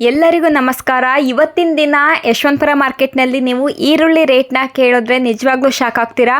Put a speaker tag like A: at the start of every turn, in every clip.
A: ಎಲ್ಲರಿಗೂ ನಮಸ್ಕಾರ. ಇವತ್ತಿನ ದಿನ ಯಶವಂತಪುರ ಮಾರ್ಕೆಟ್ನಲ್ಲಿ ನೀವು ಈರುಳ್ಳಿ ರೇಟ್ನ ಕೇಳಿದ್ರೆ ನಿಜವಾಗ್ಲೂ ಶಾಕ್ ಆಗ್ತೀರಾ?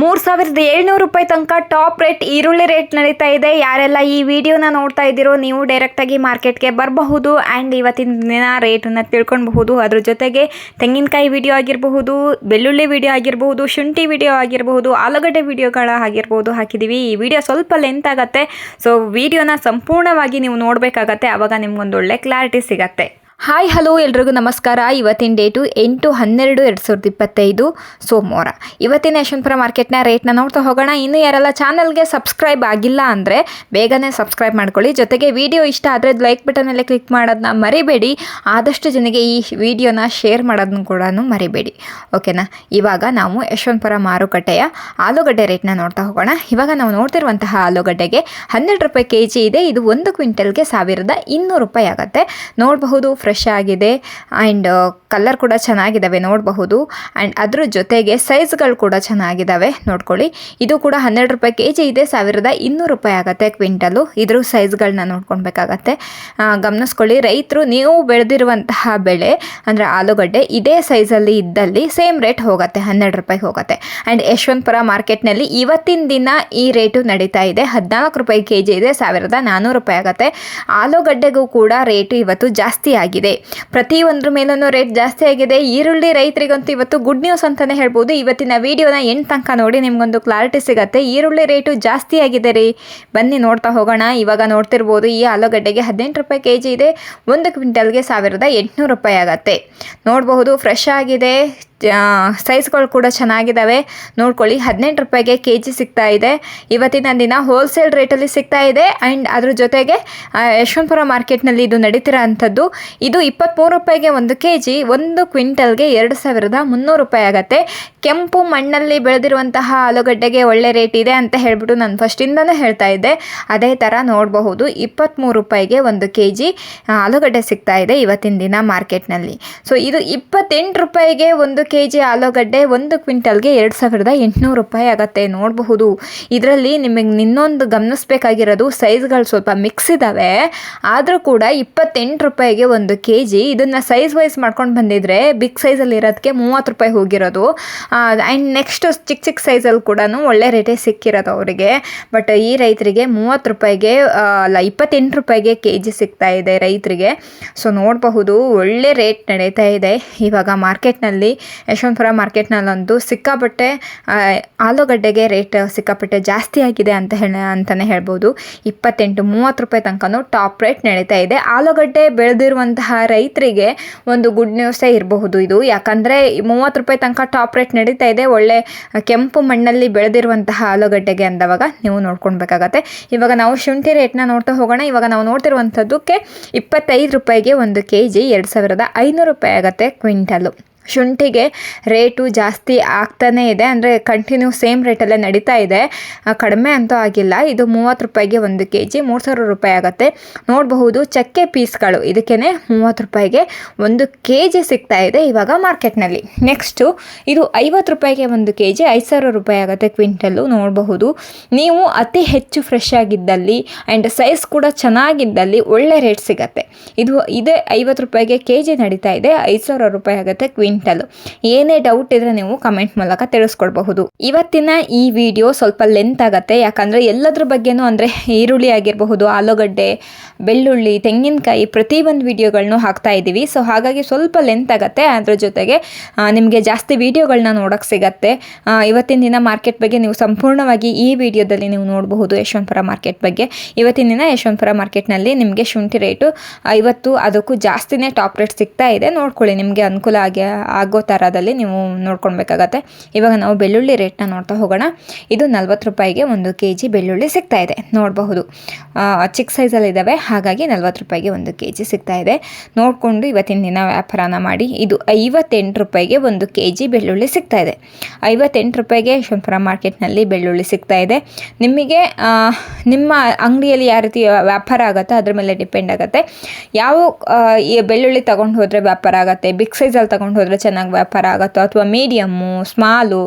A: ಮೂರು ಸಾವಿರದ ಏಳ್ನೂರು ರೂಪಾಯಿ ತನಕ ಟಾಪ್ ರೇಟ್ ಈರುಳ್ಳಿ ರೇಟ್ ನಡೀತಾ ಇದೆ. ಯಾರೆಲ್ಲ ಈ ವಿಡಿಯೋನ ನೋಡ್ತಾ ಇದ್ದೀರೋ ನೀವು ಡೈರೆಕ್ಟಾಗಿ ಮಾರ್ಕೆಟ್ಗೆ ಬರಬಹುದು ಆ್ಯಂಡ್ ಇವತ್ತಿನ ದಿನ ರೇಟನ್ನು ತಿಳ್ಕೊಳ್ಬಹುದು. ಅದ್ರ ಜೊತೆಗೆ ತೆಂಗಿನಕಾಯಿ ವಿಡಿಯೋ ಆಗಿರಬಹುದು, ಬೆಳ್ಳುಳ್ಳಿ ವಿಡಿಯೋ ಆಗಿರಬಹುದು, ಶುಂಠಿ ವಿಡಿಯೋ ಆಗಿರಬಹುದು, ಆಲೂಗಡ್ಡೆ ವಿಡಿಯೋಗಳ ಆಗಿರ್ಬೋದು ಹಾಕಿದ್ದೀವಿ ಈ ವಿಡಿಯೋ ಸ್ವಲ್ಪ ಲೆಂತ್ ಆಗುತ್ತೆ. ಸೊ ವಿಡಿಯೋನ ಸಂಪೂರ್ಣವಾಗಿ ನೀವು ನೋಡಬೇಕಾಗತ್ತೆ. ಆವಾಗ ನಿಮ್ಗೊಂದು ಒಳ್ಳೆ ಕ್ಲಾರಿಟಿ ಸಿಗತ್ತೆ. ಆಗ್ತವೆ ಹಾಯ್, ಹಲೋ, ಎಲ್ರಿಗೂ ನಮಸ್ಕಾರ. ಇವತ್ತಿನ ಡೇಟು ಎಂಟು ಹನ್ನೆರಡು ಎರಡು ಸಾವಿರದ ಇಪ್ಪತ್ತೈದು ಸೋಮವಾರ. ಇವತ್ತಿನ ಯಶವಂತಪುರ ಮಾರ್ಕೆಟ್ನ ರೇಟ್ನ ನೋಡ್ತಾ ಹೋಗೋಣ. ಇನ್ನು ಯಾರೆಲ್ಲ ಚಾನಲ್ಗೆ ಸಬ್ಸ್ಕ್ರೈಬ್ ಆಗಿಲ್ಲ ಅಂದರೆ ಬೇಗನೆ ಸಬ್ಸ್ಕ್ರೈಬ್ ಮಾಡ್ಕೊಳ್ಳಿ. ಜೊತೆಗೆ ವಿಡಿಯೋ ಇಷ್ಟ ಆದರೆ ಲೈಕ್ ಬಟನಲ್ಲೇ ಕ್ಲಿಕ್ ಮಾಡೋದನ್ನ ಮರಿಬೇಡಿ. ಆದಷ್ಟು ಜನಗೆ ಈ ವಿಡಿಯೋನ ಶೇರ್ ಮಾಡೋದನ್ನು ಕೂಡ ಮರಿಬೇಡಿ. ಓಕೆನಾ ಇವಾಗ ನಾವು ಯಶವಂತಪುರ ಮಾರುಕಟ್ಟೆಯ ಆಲೂಗಡ್ಡೆ ರೇಟ್ನ ನೋಡ್ತಾ ಹೋಗೋಣ. ಇವಾಗ ನಾವು ನೋಡ್ತಿರುವಂತಹ ಆಲೂಗಡ್ಡೆಗೆ ಹನ್ನೆರಡು ರೂಪಾಯಿ ಕೆ ಇದೆ. ಇದು ಒಂದು ಕ್ವಿಂಟಲ್ಗೆ ಸಾವಿರದ ಇನ್ನೂರು ರೂಪಾಯಿ ಆಗುತ್ತೆ. ನೋಡಬಹುದು ಫ್ರೆಶ್ ಆಗಿದೆ. ಆ್ಯಂಡ್ ಕಲರ್ ಕೂಡ ಚೆನ್ನಾಗಿದ್ದಾವೆ ನೋಡಬಹುದು. ಆ್ಯಂಡ್ ಅದ್ರ ಜೊತೆಗೆ ಸೈಜ್ಗಳು ಕೂಡ ಚೆನ್ನಾಗಿದ್ದಾವೆ ನೋಡ್ಕೊಳ್ಳಿ. ಇದು ಕೂಡ ಹನ್ನೆರಡು ರೂಪಾಯಿ ಕೆ ಜಿ ಇದೆ, ಸಾವಿರದ ಇನ್ನೂರು ರೂಪಾಯಿ ಆಗುತ್ತೆ ಕ್ವಿಂಟಲು. ಇದ್ರ ಸೈಜ್ಗಳನ್ನ ನೋಡ್ಕೊಳ್ಬೇಕಾಗತ್ತೆ. ಗಮನಿಸ್ಕೊಳ್ಳಿ, ರೈತರು ನೀವು ಬೆಳೆದಿರುವಂತಹ ಬೆಳೆ, ಅಂದರೆ ಆಲೂಗಡ್ಡೆ, ಇದೇ ಸೈಜಲ್ಲಿ ಇದ್ದಲ್ಲಿ ಸೇಮ್ ರೇಟ್ ಹೋಗುತ್ತೆ, ಹನ್ನೆರಡು ರೂಪಾಯಿ ಹೋಗುತ್ತೆ. ಆ್ಯಂಡ್ ಯಶವಂತಪುರ ಮಾರ್ಕೆಟ್ನಲ್ಲಿ ಇವತ್ತಿನ ದಿನ ಈ ರೇಟು ನಡೀತಾ ಇದೆ, ಹದಿನಾಲ್ಕು ರೂಪಾಯಿ ಕೆ ಜಿ ಇದೆ, ಸಾವಿರದ ನಾನ್ನೂರು ರೂಪಾಯಿ ಆಗುತ್ತೆ. ಆಲೂಗಡ್ಡೆಗೂ ಕೂಡ ರೇಟು ಇವತ್ತು ಜಾಸ್ತಿ ಆಗಿದೆ ಪ್ರತಿಯೊಂದ್ರ ಮೇಲೂ ರೇಟ್ ಜಾಸ್ತಿ ಆಗಿದೆ. ಈರುಳ್ಳಿ ರೈತರಿಗಂತೂ ಇವತ್ತು ಗುಡ್ ನ್ಯೂಸ್ ಅಂತಲೇ ಹೇಳ್ಬೋದು. ಇವತ್ತಿನ ವಿಡಿಯೋನ ಎಂಟು ತನಕ ನೋಡಿ ನಿಮ್ಗೊಂದು ಕ್ಲಾರಿಟಿ ಸಿಗುತ್ತೆ. ಈರುಳ್ಳಿ ರೇಟು ಜಾಸ್ತಿ ಆಗಿದೆ ರೀ. ಬನ್ನಿ ನೋಡ್ತಾ ಹೋಗೋಣ. ಇವಾಗ ನೋಡ್ತಿರ್ಬೋದು ಈ ಆಲೂಗಡ್ಡೆಗೆ ಹದಿನೆಂಟು ರೂಪಾಯಿ ಕೆ ಜಿ ಇದೆ. ಒಂದು ಕ್ವಿಂಟಲ್ಗೆ ಸಾವಿರದ ಎಂಟುನೂರು ರೂಪಾಯಿ ಆಗುತ್ತೆ. ನೋಡಬಹುದು ಫ್ರೆಶ್ ಆಗಿದೆ. ಸೈಜ್ಗಳು ಕೂಡ ಚೆನ್ನಾಗಿದ್ದಾವೆ ನೋಡ್ಕೊಳ್ಳಿ, ಹದಿನೆಂಟು ರೂಪಾಯಿಗೆ ಕೆ ಜಿ ಸಿಗ್ತಾ ಇದೆ. ಇವತ್ತಿನ ದಿನ ಹೋಲ್ಸೇಲ್ ರೇಟಲ್ಲಿ ಸಿಗ್ತಾ ಇದೆ. ಆ್ಯಂಡ್ ಅದ್ರ ಜೊತೆಗೆ ಯಶವಂತಪುರ ಮಾರ್ಕೆಟ್ನಲ್ಲಿ ಇದು ನಡೀತಿರೋ ಅಂಥದ್ದು. ಇದು ಇಪ್ಪತ್ತ್ಮೂರು ರೂಪಾಯಿಗೆ ಒಂದು ಕೆ ಜಿ ಒಂದು ಕ್ವಿಂಟಲ್ಗೆ ಎರಡು ಸಾವಿರದ ಮುನ್ನೂರು ರೂಪಾಯಿ ಆಗುತ್ತೆ. ಕೆಂಪು ಮಣ್ಣಲ್ಲಿ ಬೆಳೆದಿರುವಂತಹ ಆಲೂಗಡ್ಡೆಗೆ ಒಳ್ಳೆ ರೇಟ್ ಇದೆ ಅಂತ ಹೇಳ್ಬಿಟ್ಟು ನಾನು ಫಸ್ಟಿಂದನೂ ಹೇಳ್ತಾ ಇದ್ದೆ. ಅದೇ ಥರ ನೋಡಬಹುದು ಇಪ್ಪತ್ತ್ಮೂರು ರೂಪಾಯಿಗೆ ಒಂದು ಕೆ ಜಿ ಆಲೂಗಡ್ಡೆ ಸಿಗ್ತಾ ಇದೆ ಇವತ್ತಿನ ದಿನ ಮಾರ್ಕೆಟ್ನಲ್ಲಿ ಸೊ ಇದು ಇಪ್ಪತ್ತೆಂಟು ರೂಪಾಯಿಗೆ ಒಂದು ಕೆ ಜಿ ಆಲೂಗಡ್ಡೆ ಒಂದು ಕ್ವಿಂಟಲ್ಗೆ ಎರಡು ಸಾವಿರದ ಎಂಟುನೂರು ರೂಪಾಯಿ ಆಗುತ್ತೆ. ನೋಡಬಹುದು. ಇದರಲ್ಲಿ ನಿಮಗೆ ಇನ್ನೊಂದು ಗಮನಿಸಬೇಕಾಗಿರೋದು ಸೈಜ್ಗಳು ಸ್ವಲ್ಪ ಮಿಕ್ಸ್ ಇದ್ದಾವೆ ಆದರೂ ಕೂಡ ಇಪ್ಪತ್ತೆಂಟು ರೂಪಾಯಿಗೆ ಒಂದು ಕೆ ಜಿ ಇದನ್ನು ಸೈಜ್ ವೈಸ್ ಮಾಡ್ಕೊಂಡು ಬಂದಿದ್ರೆ ಬಿಗ್ ಸೈಜಲ್ಲಿ ಇರೋದಕ್ಕೆ ಮೂವತ್ತು ರೂಪಾಯಿ ಹೋಗಿರೋದು. ಆ್ಯಂಡ್ ನೆಕ್ಸ್ಟ್ ಚಿಕ್ಕ ಚಿಕ್ಕ ಸೈಜಲ್ಲಿ ಕೂಡ ಒಳ್ಳೆ ರೇಟೇ ಸಿಕ್ಕಿರೋದು ಅವರಿಗೆ. ಬಟ್ ಈ ರೈತರಿಗೆ ಮೂವತ್ತು ರೂಪಾಯಿಗೆ ಅಲ್ಲ ಇಪ್ಪತ್ತೆಂಟು ರೂಪಾಯಿಗೆ ಕೆ ಜಿ ಸಿಗ್ತಾ ಇದೆ ರೈತರಿಗೆ. ಸೊ ನೋಡಬಹುದು, ಒಳ್ಳೆ ರೇಟ್ ನಡೀತಾ ಇದೆ. ಇವಾಗ ಮಾರ್ಕೆಟ್ನಲ್ಲಿ ಯಶವಂತಪುರ ಮಾರ್ಕೆಟ್ನಲ್ಲೊಂದು ಸಿಕ್ಕಾಪಟ್ಟೆ ಆಲೂಗಡ್ಡೆಗೆ ರೇಟ್ ಸಿಕ್ಕಾಪಟ್ಟೆ ಜಾಸ್ತಿ ಆಗಿದೆ ಅಂತ ಹೇಳ ಅಂತಲೇ ಹೇಳ್ಬೋದು. ಇಪ್ಪತ್ತೆಂಟು, ಮೂವತ್ತು ರೂಪಾಯಿ ತನಕನೂ ಟಾಪ್ ರೇಟ್ ನಡೀತಾ ಇದೆ. ಆಲೂಗಡ್ಡೆ ಬೆಳೆದಿರುವಂತಹ ರೈತರಿಗೆ ಒಂದು ಗುಡ್ ನ್ಯೂಸೇ ಇರಬಹುದು ಇದು. ಯಾಕಂದರೆ ಮೂವತ್ತು ರೂಪಾಯಿ ತನಕ ಟಾಪ್ ರೇಟ್ ನಡೀತಾ ಇದೆ. ಒಳ್ಳೆ ಕೆಂಪು ಮಣ್ಣಲ್ಲಿ ಬೆಳೆದಿರುವಂತಹ ಆಲೂಗಡ್ಡೆಗೆ ಅಂದವಾಗ ನೀವು ನೋಡ್ಕೊಳ್ಬೇಕಾಗತ್ತೆ. ಇವಾಗ ನಾವು ಶುಂಠಿ ರೇಟ್ನ ನೋಡ್ತಾ ಹೋಗೋಣ. ಇವಾಗ ನಾವು ನೋಡ್ತಿರುವಂಥದ್ದಕ್ಕೆ ಇಪ್ಪತ್ತೈದು ರೂಪಾಯಿಗೆ ಒಂದು ಕೆ ಜಿ ಎರಡು ಸಾವಿರದ ಐನೂರು ರೂಪಾಯಿ ಆಗುತ್ತೆ ಕ್ವಿಂಟಲು ಶುಂಠಿಗೆ ರೇಟು ಜಾಸ್ತಿ ಆಗ್ತಾನೇ ಇದೆ. ಅಂದರೆ ಕಂಟಿನ್ಯೂ ಸೇಮ್ ರೇಟಲ್ಲೇ ನಡೀತಾ ಇದೆ. ಕಡಿಮೆ ಅಂತೂ ಆಗಿಲ್ಲ. ಇದು ಮೂವತ್ತು ರೂಪಾಯಿಗೆ ಒಂದು ಕೆ ಜಿ ಮೂರು ಸಾವಿರ ರೂಪಾಯಿ ಆಗುತ್ತೆ. ನೋಡಬಹುದು ಚಕ್ಕೆ ಪೀಸ್ಗಳು. ಇದಕ್ಕೇ ಮೂವತ್ತು ರೂಪಾಯಿಗೆ ಒಂದು ಕೆ ಜಿ ಸಿಗ್ತಾ ಇದೆ ಇವಾಗ ಮಾರ್ಕೆಟ್ನಲ್ಲಿ. ನೆಕ್ಸ್ಟು ಇದು ಐವತ್ತು ರೂಪಾಯಿಗೆ ಒಂದು ಕೆ ಜಿ ಐದು ಸಾವಿರ ರೂಪಾಯಿ ಆಗುತ್ತೆ ಕ್ವಿಂಟಲ್ಲು ನೋಡಬಹುದು. ನೀವು ಅತಿ ಹೆಚ್ಚು ಫ್ರೆಶ್ ಆಗಿದ್ದಲ್ಲಿ ಆ್ಯಂಡ್ ಸೈಜ್ ಕೂಡ ಚೆನ್ನಾಗಿದ್ದಲ್ಲಿ ಒಳ್ಳೆ ರೇಟ್ ಸಿಗುತ್ತೆ. ಇದು ಇದೇ ಐವತ್ತು ರೂಪಾಯಿಗೆ ಕೆ ಜಿ ನಡೀತಾ ಇದೆ. ಐದು ಸಾವಿರ ರೂಪಾಯಿ ಆಗುತ್ತೆ ಕ್ವಿಂಟಲ್. ಏನೇ ಡೌಟ್ ಇದ್ರೆ ನೀವು ಕಮೆಂಟ್ ಮೂಲಕ ತಿಳಿಸ್ಕೊಡ್ಬಹುದು. ಇವತ್ತಿನ ಈ ವಿಡಿಯೋ ಸ್ವಲ್ಪ ಲೆಂತ್ ಆಗುತ್ತೆ. ಯಾಕಂದರೆ ಎಲ್ಲದ್ರ ಬಗ್ಗೆನೂ ಅಂದರೆ ಈರುಳ್ಳಿ ಆಗಿರಬಹುದು, ಆಲೂಗಡ್ಡೆ, ಬೆಳ್ಳುಳ್ಳಿ, ತೆಂಗಿನಕಾಯಿ ಪ್ರತಿಯೊಂದು ವಿಡಿಯೋಗಳನ್ನೂ ಹಾಕ್ತಾ ಇದ್ದೀವಿ. ಸೊ ಹಾಗಾಗಿ ಸ್ವಲ್ಪ ಲೆಂತ್ ಆಗುತ್ತೆ. ಅದ್ರ ಜೊತೆಗೆ ನಿಮಗೆ ಜಾಸ್ತಿ ವಿಡಿಯೋಗಳನ್ನ ನೋಡೋಕೆ ಸಿಗತ್ತೆ. ಇವತ್ತಿನ ದಿನ ಮಾರ್ಕೆಟ್ ಬಗ್ಗೆ ನೀವು ಸಂಪೂರ್ಣವಾಗಿ ಈ ವಿಡಿಯೋದಲ್ಲಿ ನೀವು ನೋಡಬಹುದು ಯಶವಂತಪುರ ಮಾರ್ಕೆಟ್ ಬಗ್ಗೆ. ಇವತ್ತಿನ ದಿನ ಯಶವಂತಪುರ ಮಾರ್ಕೆಟ್ನಲ್ಲಿ ನಿಮಗೆ ಶುಂಠಿ ರೇಟು ಐವತ್ತು, ಅದಕ್ಕೂ ಜಾಸ್ತಿನೇ ಟಾಪ್ ರೇಟ್ ಸಿಗ್ತಾ ಇದೆ. ನೋಡ್ಕೊಳ್ಳಿ, ನಿಮಗೆ ಅನುಕೂಲ ಆಗಿ ಆಗೋ ಥರದಲ್ಲಿ ನೀವು ನೋಡ್ಕೊಳ್ಬೇಕಾಗತ್ತೆ. ಇವಾಗ ನಾವು ಬೆಳ್ಳುಳ್ಳಿ ರೇಟ್ನ ನೋಡ್ತಾ ಹೋಗೋಣ. ಇದು ನಲ್ವತ್ತು ರೂಪಾಯಿಗೆ ಒಂದು ಕೆ ಜಿ ಬೆಳ್ಳುಳ್ಳಿ ಸಿಗ್ತಾ ಇದೆ. ನೋಡಬಹುದು. ಚಿಕ್ಕ ಸೈಜಲ್ಲಿದ್ದಾವೆ. ಹಾಗಾಗಿ ನಲ್ವತ್ತು ರೂಪಾಯಿಗೆ ಒಂದು ಕೆ ಜಿ ಸಿಗ್ತಾ ಇದೆ. ನೋಡಿಕೊಂಡು ಇವತ್ತಿನ ದಿನ ವ್ಯಾಪಾರನ ಮಾಡಿ. ಇದು ಐವತ್ತೆಂಟು ರೂಪಾಯಿಗೆ ಒಂದು ಕೆ ಜಿ ಬೆಳ್ಳುಳ್ಳಿ ಸಿಗ್ತಾ ಇದೆ. ಐವತ್ತೆಂಟು ರೂಪಾಯಿಗೆ ಯಶವಂತಪುರ ಮಾರ್ಕೆಟ್ನಲ್ಲಿ ಬೆಳ್ಳುಳ್ಳಿ ಸಿಗ್ತಾ ಇದೆ. ನಿಮಗೆ ನಿಮ್ಮ ಅಂಗಡಿಯಲ್ಲಿ ಯಾವ ರೀತಿ ವ್ಯಾಪಾರ ಆಗುತ್ತೆ ಅದ್ರ ಮೇಲೆ ಡಿಪೆಂಡ್ ಆಗುತ್ತೆ. ಯಾವ ಬೆಳ್ಳುಳ್ಳಿ ತೊಗೊಂಡು ಹೋದರೆ ವ್ಯಾಪಾರ ಆಗುತ್ತೆ? ಬಿಗ್ ಸೈಜಲ್ಲಿ ತೊಗೊಂಡು ಆದರೆ ಚೆನ್ನಾಗಿ ವ್ಯಾಪಾರ ಆಗುತ್ತೋ ಅಥವಾ medium small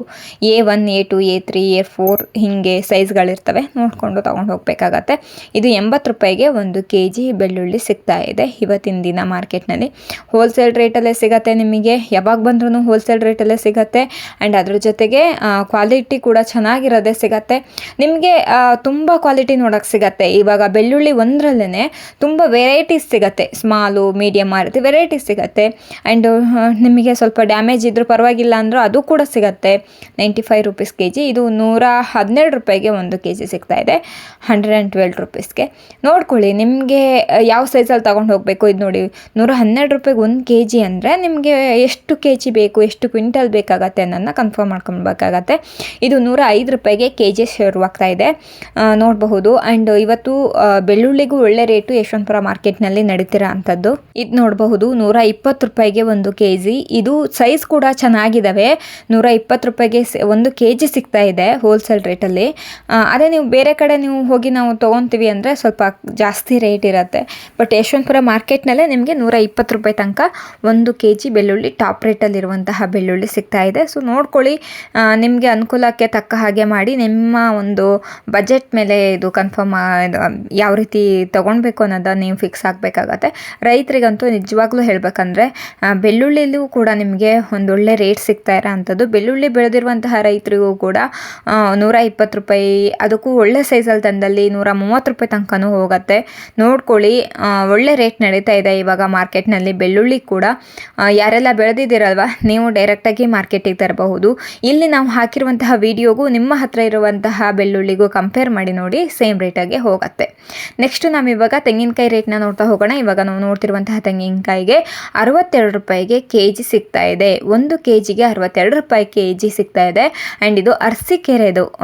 A: A one A two A three A four ಹೀಗೆ ಸೈಜ್ಗಳಿರ್ತವೆ ನೋಡಿಕೊಂಡು ತೊಗೊಂಡು ಹೋಗಬೇಕಾಗತ್ತೆ. ಇದು ಎಂಬತ್ತು ರೂಪಾಯಿಗೆ ಒಂದು ಕೆ ಜಿ ಬೆಳ್ಳುಳ್ಳಿ ಸಿಗ್ತಾ ಇದೆ ಇವತ್ತಿನ ದಿನ ಮಾರ್ಕೆಟ್ನಲ್ಲಿ ಹೋಲ್ಸೇಲ್ ರೇಟಲ್ಲೇ ಸಿಗತ್ತೆ ನಿಮಗೆ. ಯಾವಾಗ ಬಂದ್ರೂ ಹೋಲ್ಸೇಲ್ ರೇಟಲ್ಲೇ ಸಿಗತ್ತೆ. ಆ್ಯಂಡ್ ಅದ್ರ ಜೊತೆಗೆ ಕ್ವಾಲಿಟಿ ಕೂಡ ಚೆನ್ನಾಗಿರೋದೇ ಸಿಗತ್ತೆ. ನಿಮಗೆ ತುಂಬ ಕ್ವಾಲಿಟಿ ನೋಡೋಕ್ಕೆ ಸಿಗತ್ತೆ. ಇವಾಗ ಬೆಳ್ಳುಳ್ಳಿ ಒಂದರಲ್ಲೇ ತುಂಬ ವೆರೈಟೀಸ್ ಸಿಗತ್ತೆ. ಸ್ಮಾಲು ಮೀಡಿಯಮ್ ಆ ವೆರೈಟೀಸ್ ಸಿಗತ್ತೆ. ಆ್ಯಂಡ್ ನಿಮಗೆ ಸ್ವಲ್ಪ ಡ್ಯಾಮೇಜ್ ಇದ್ದರೂ ಪರವಾಗಿಲ್ಲ ಅಂದರೂ ಅದು ಕೂಡ ಸಿಗತ್ತೆ. Ninety five rupees K G ಇದು ನೂರ ಹದಿನೇಳು ರೂಪಾಯಿಗೆ ಒಂದು ಕೆ ಜಿ ಸಿಗ್ತಾ ಇದೆ, ಹಂಡ್ರೆಡ್ ಆ್ಯಂಡ್ ಟ್ವೆಲ್ ರುಪೀಸ್ಗೆ. ನೋಡ್ಕೊಳ್ಳಿ, ನಿಮಗೆ ಯಾವ ಸೈಜಲ್ಲಿ ತೊಗೊಂಡು ಹೋಗಬೇಕು ಇದು ನೋಡಿ. ನೂರ ಹನ್ನೆರಡು ರೂಪಾಯಿಗೆ ಒಂದು ಕೆ ಜಿ ಅಂದರೆ ನಿಮಗೆ ಎಷ್ಟು ಕೆ ಜಿ ಬೇಕು, ಎಷ್ಟು ಕ್ವಿಂಟಲ್ ಬೇಕಾಗತ್ತೆ ಅನ್ನೋದನ್ನ ಕನ್ಫರ್ಮ್ ಮಾಡ್ಕೊಬೇಕಾಗತ್ತೆ ಇದು ನೂರ ಐದು ರೂಪಾಯಿಗೆ ಕೆ ಜಿ ಶುರುವಾಗ್ತಾ ಇದೆ. ನೋಡಬಹುದು. ಆ್ಯಂಡ್ ಇವತ್ತು ಬೆಳ್ಳುಳ್ಳಿಗೂ ಒಳ್ಳೆ ರೇಟು ಯಶವಂತಪುರ ಮಾರ್ಕೆಟ್ನಲ್ಲಿ ನಡೀತಿರೋ ಅಂಥದ್ದು. ಇದು ನೋಡಬಹುದು, ನೂರ ಇಪ್ಪತ್ತು ರೂಪಾಯಿಗೆ ಒಂದು ಕೆ ಜಿ ಇದು ಸೈಜ್ ಕೂಡ ಚೆನ್ನಾಗಿದ್ದಾವೆ ನೂರ ಇಪ್ಪತ್ತು ರೂಪಾಯಿಗೆ ಒಂದು ಕೆ ಜಿ ಸಿಗ್ತಾ ಇದೆ ಹೋಲ್ಸೇಲ್ ರೇಟಲ್ಲಿ ಅದೇ ನೀವು ಬೇರೆ ಕಡೆ ನೀವು ಹೋಗಿ ನಾವು ತೊಗೊತೀವಿ ಅಂದರೆ ಸ್ವಲ್ಪ ಜಾಸ್ತಿ ರೇಟ್ ಇರುತ್ತೆ. ಬಟ್ ಯಶವಂತಪುರ ಮಾರ್ಕೆಟ್ನಲ್ಲೇ ನಿಮಗೆ ನೂರ ಇಪ್ಪತ್ತು ರೂಪಾಯಿ ತನಕ ಒಂದು ಕೆ ಜಿ ಬೆಳ್ಳುಳ್ಳಿ ಟಾಪ್ ರೇಟಲ್ಲಿರುವಂತಹ ಬೆಳ್ಳುಳ್ಳಿ ಸಿಗ್ತಾ ಇದೆ. ಸೊ ನೋಡ್ಕೊಳ್ಳಿ ನಿಮಗೆ ಅನುಕೂಲಕ್ಕೆ ತಕ್ಕ ಹಾಗೆ ಮಾಡಿ ನಿಮ್ಮ ಒಂದು ಬಜೆಟ್ ಮೇಲೆ ಇದು ಕನ್ಫರ್ಮ್ ಯಾವ ರೀತಿ ತೊಗೊಳ್ಬೇಕು ಅನ್ನೋದನ್ನ ನೀವು ಫಿಕ್ಸ್ ಆಗಬೇಕಾಗತ್ತೆ. ರೈತರಿಗಂತೂ ನಿಜವಾಗ್ಲೂ ಹೇಳಬೇಕಂದ್ರೆ ಬೆಳ್ಳುಳ್ಳಿಲೂ ಕೂಡ ನಿಮಗೆ ಒಂದೊಳ್ಳೆ ರೇಟ್ ಸಿಗ್ತಾ ಇರೋ ಅಂಥದ್ದು. ಬೆಳ್ಳುಳ್ಳಿ ಬೆಳೆದಿರುವಂತಹ ರೈತರಿಗೂ ಕೂಡ ನೂರ ಇಪ್ಪತ್ತು ರೂಪಾಯಿ, ಅದಕ್ಕೂ ಒಳ್ಳೆ ಸೈಜಲ್ಲಿ ತಂದಲ್ಲಿ ನೂರ ಮೂವತ್ತು ರೂಪಾಯಿ ತನಕನೂ ಹೋಗುತ್ತೆ. ನೋಡ್ಕೊಳ್ಳಿ ಒಳ್ಳೆ ರೇಟ್ ನಡೀತಾ ಇದೆ ಇವಾಗ ಮಾರ್ಕೆಟ್ನಲ್ಲಿ ಬೆಳ್ಳುಳ್ಳಿ ಕೂಡ ಯಾರೆಲ್ಲ ಬೆಳೆದಿದ್ದೀರಲ್ವ, ನೀವು ಡೈರೆಕ್ಟಾಗಿ ಮಾರ್ಕೆಟಿಗೆ ತರಬಹುದು. ಇಲ್ಲಿ ನಾವು ಹಾಕಿರುವಂತಹ ವಿಡಿಯೋಗೂ ನಿಮ್ಮ ಹತ್ರ ಇರುವಂತಹ ಬೆಳ್ಳುಳ್ಳಿಗೂ ಕಂಪೇರ್ ಮಾಡಿ ನೋಡಿ ಸೇಮ್ ರೇಟಾಗೆ ಹೋಗುತ್ತೆ. ನೆಕ್ಸ್ಟ್ ನಾವು ಇವಾಗ ತೆಂಗಿನಕಾಯಿ ರೇಟ್ನ ನೋಡ್ತಾ ಹೋಗೋಣ. ಇವಾಗ ನಾವು ನೋಡ್ತಿರುವಂತಹ ತೆಂಗಿನಕಾಯಿಗೆ ಅರವತ್ತೆರಡು ರೂಪಾಯಿಗೆ ಕೆ ಜಿ ಸಿಗ್ತಾ ಇದೆ. ಒಂದು ಕೆ ಜಿಗೆ ಅರವತ್ತೆರಡು ರೂಪಾಯಿ ಕೆ ಜಿ ಸಿಗ್ತಾ ಇದೆ. ಆ್ಯಂಡ್ ಇದು ಅರಸಿಕೆರೆದು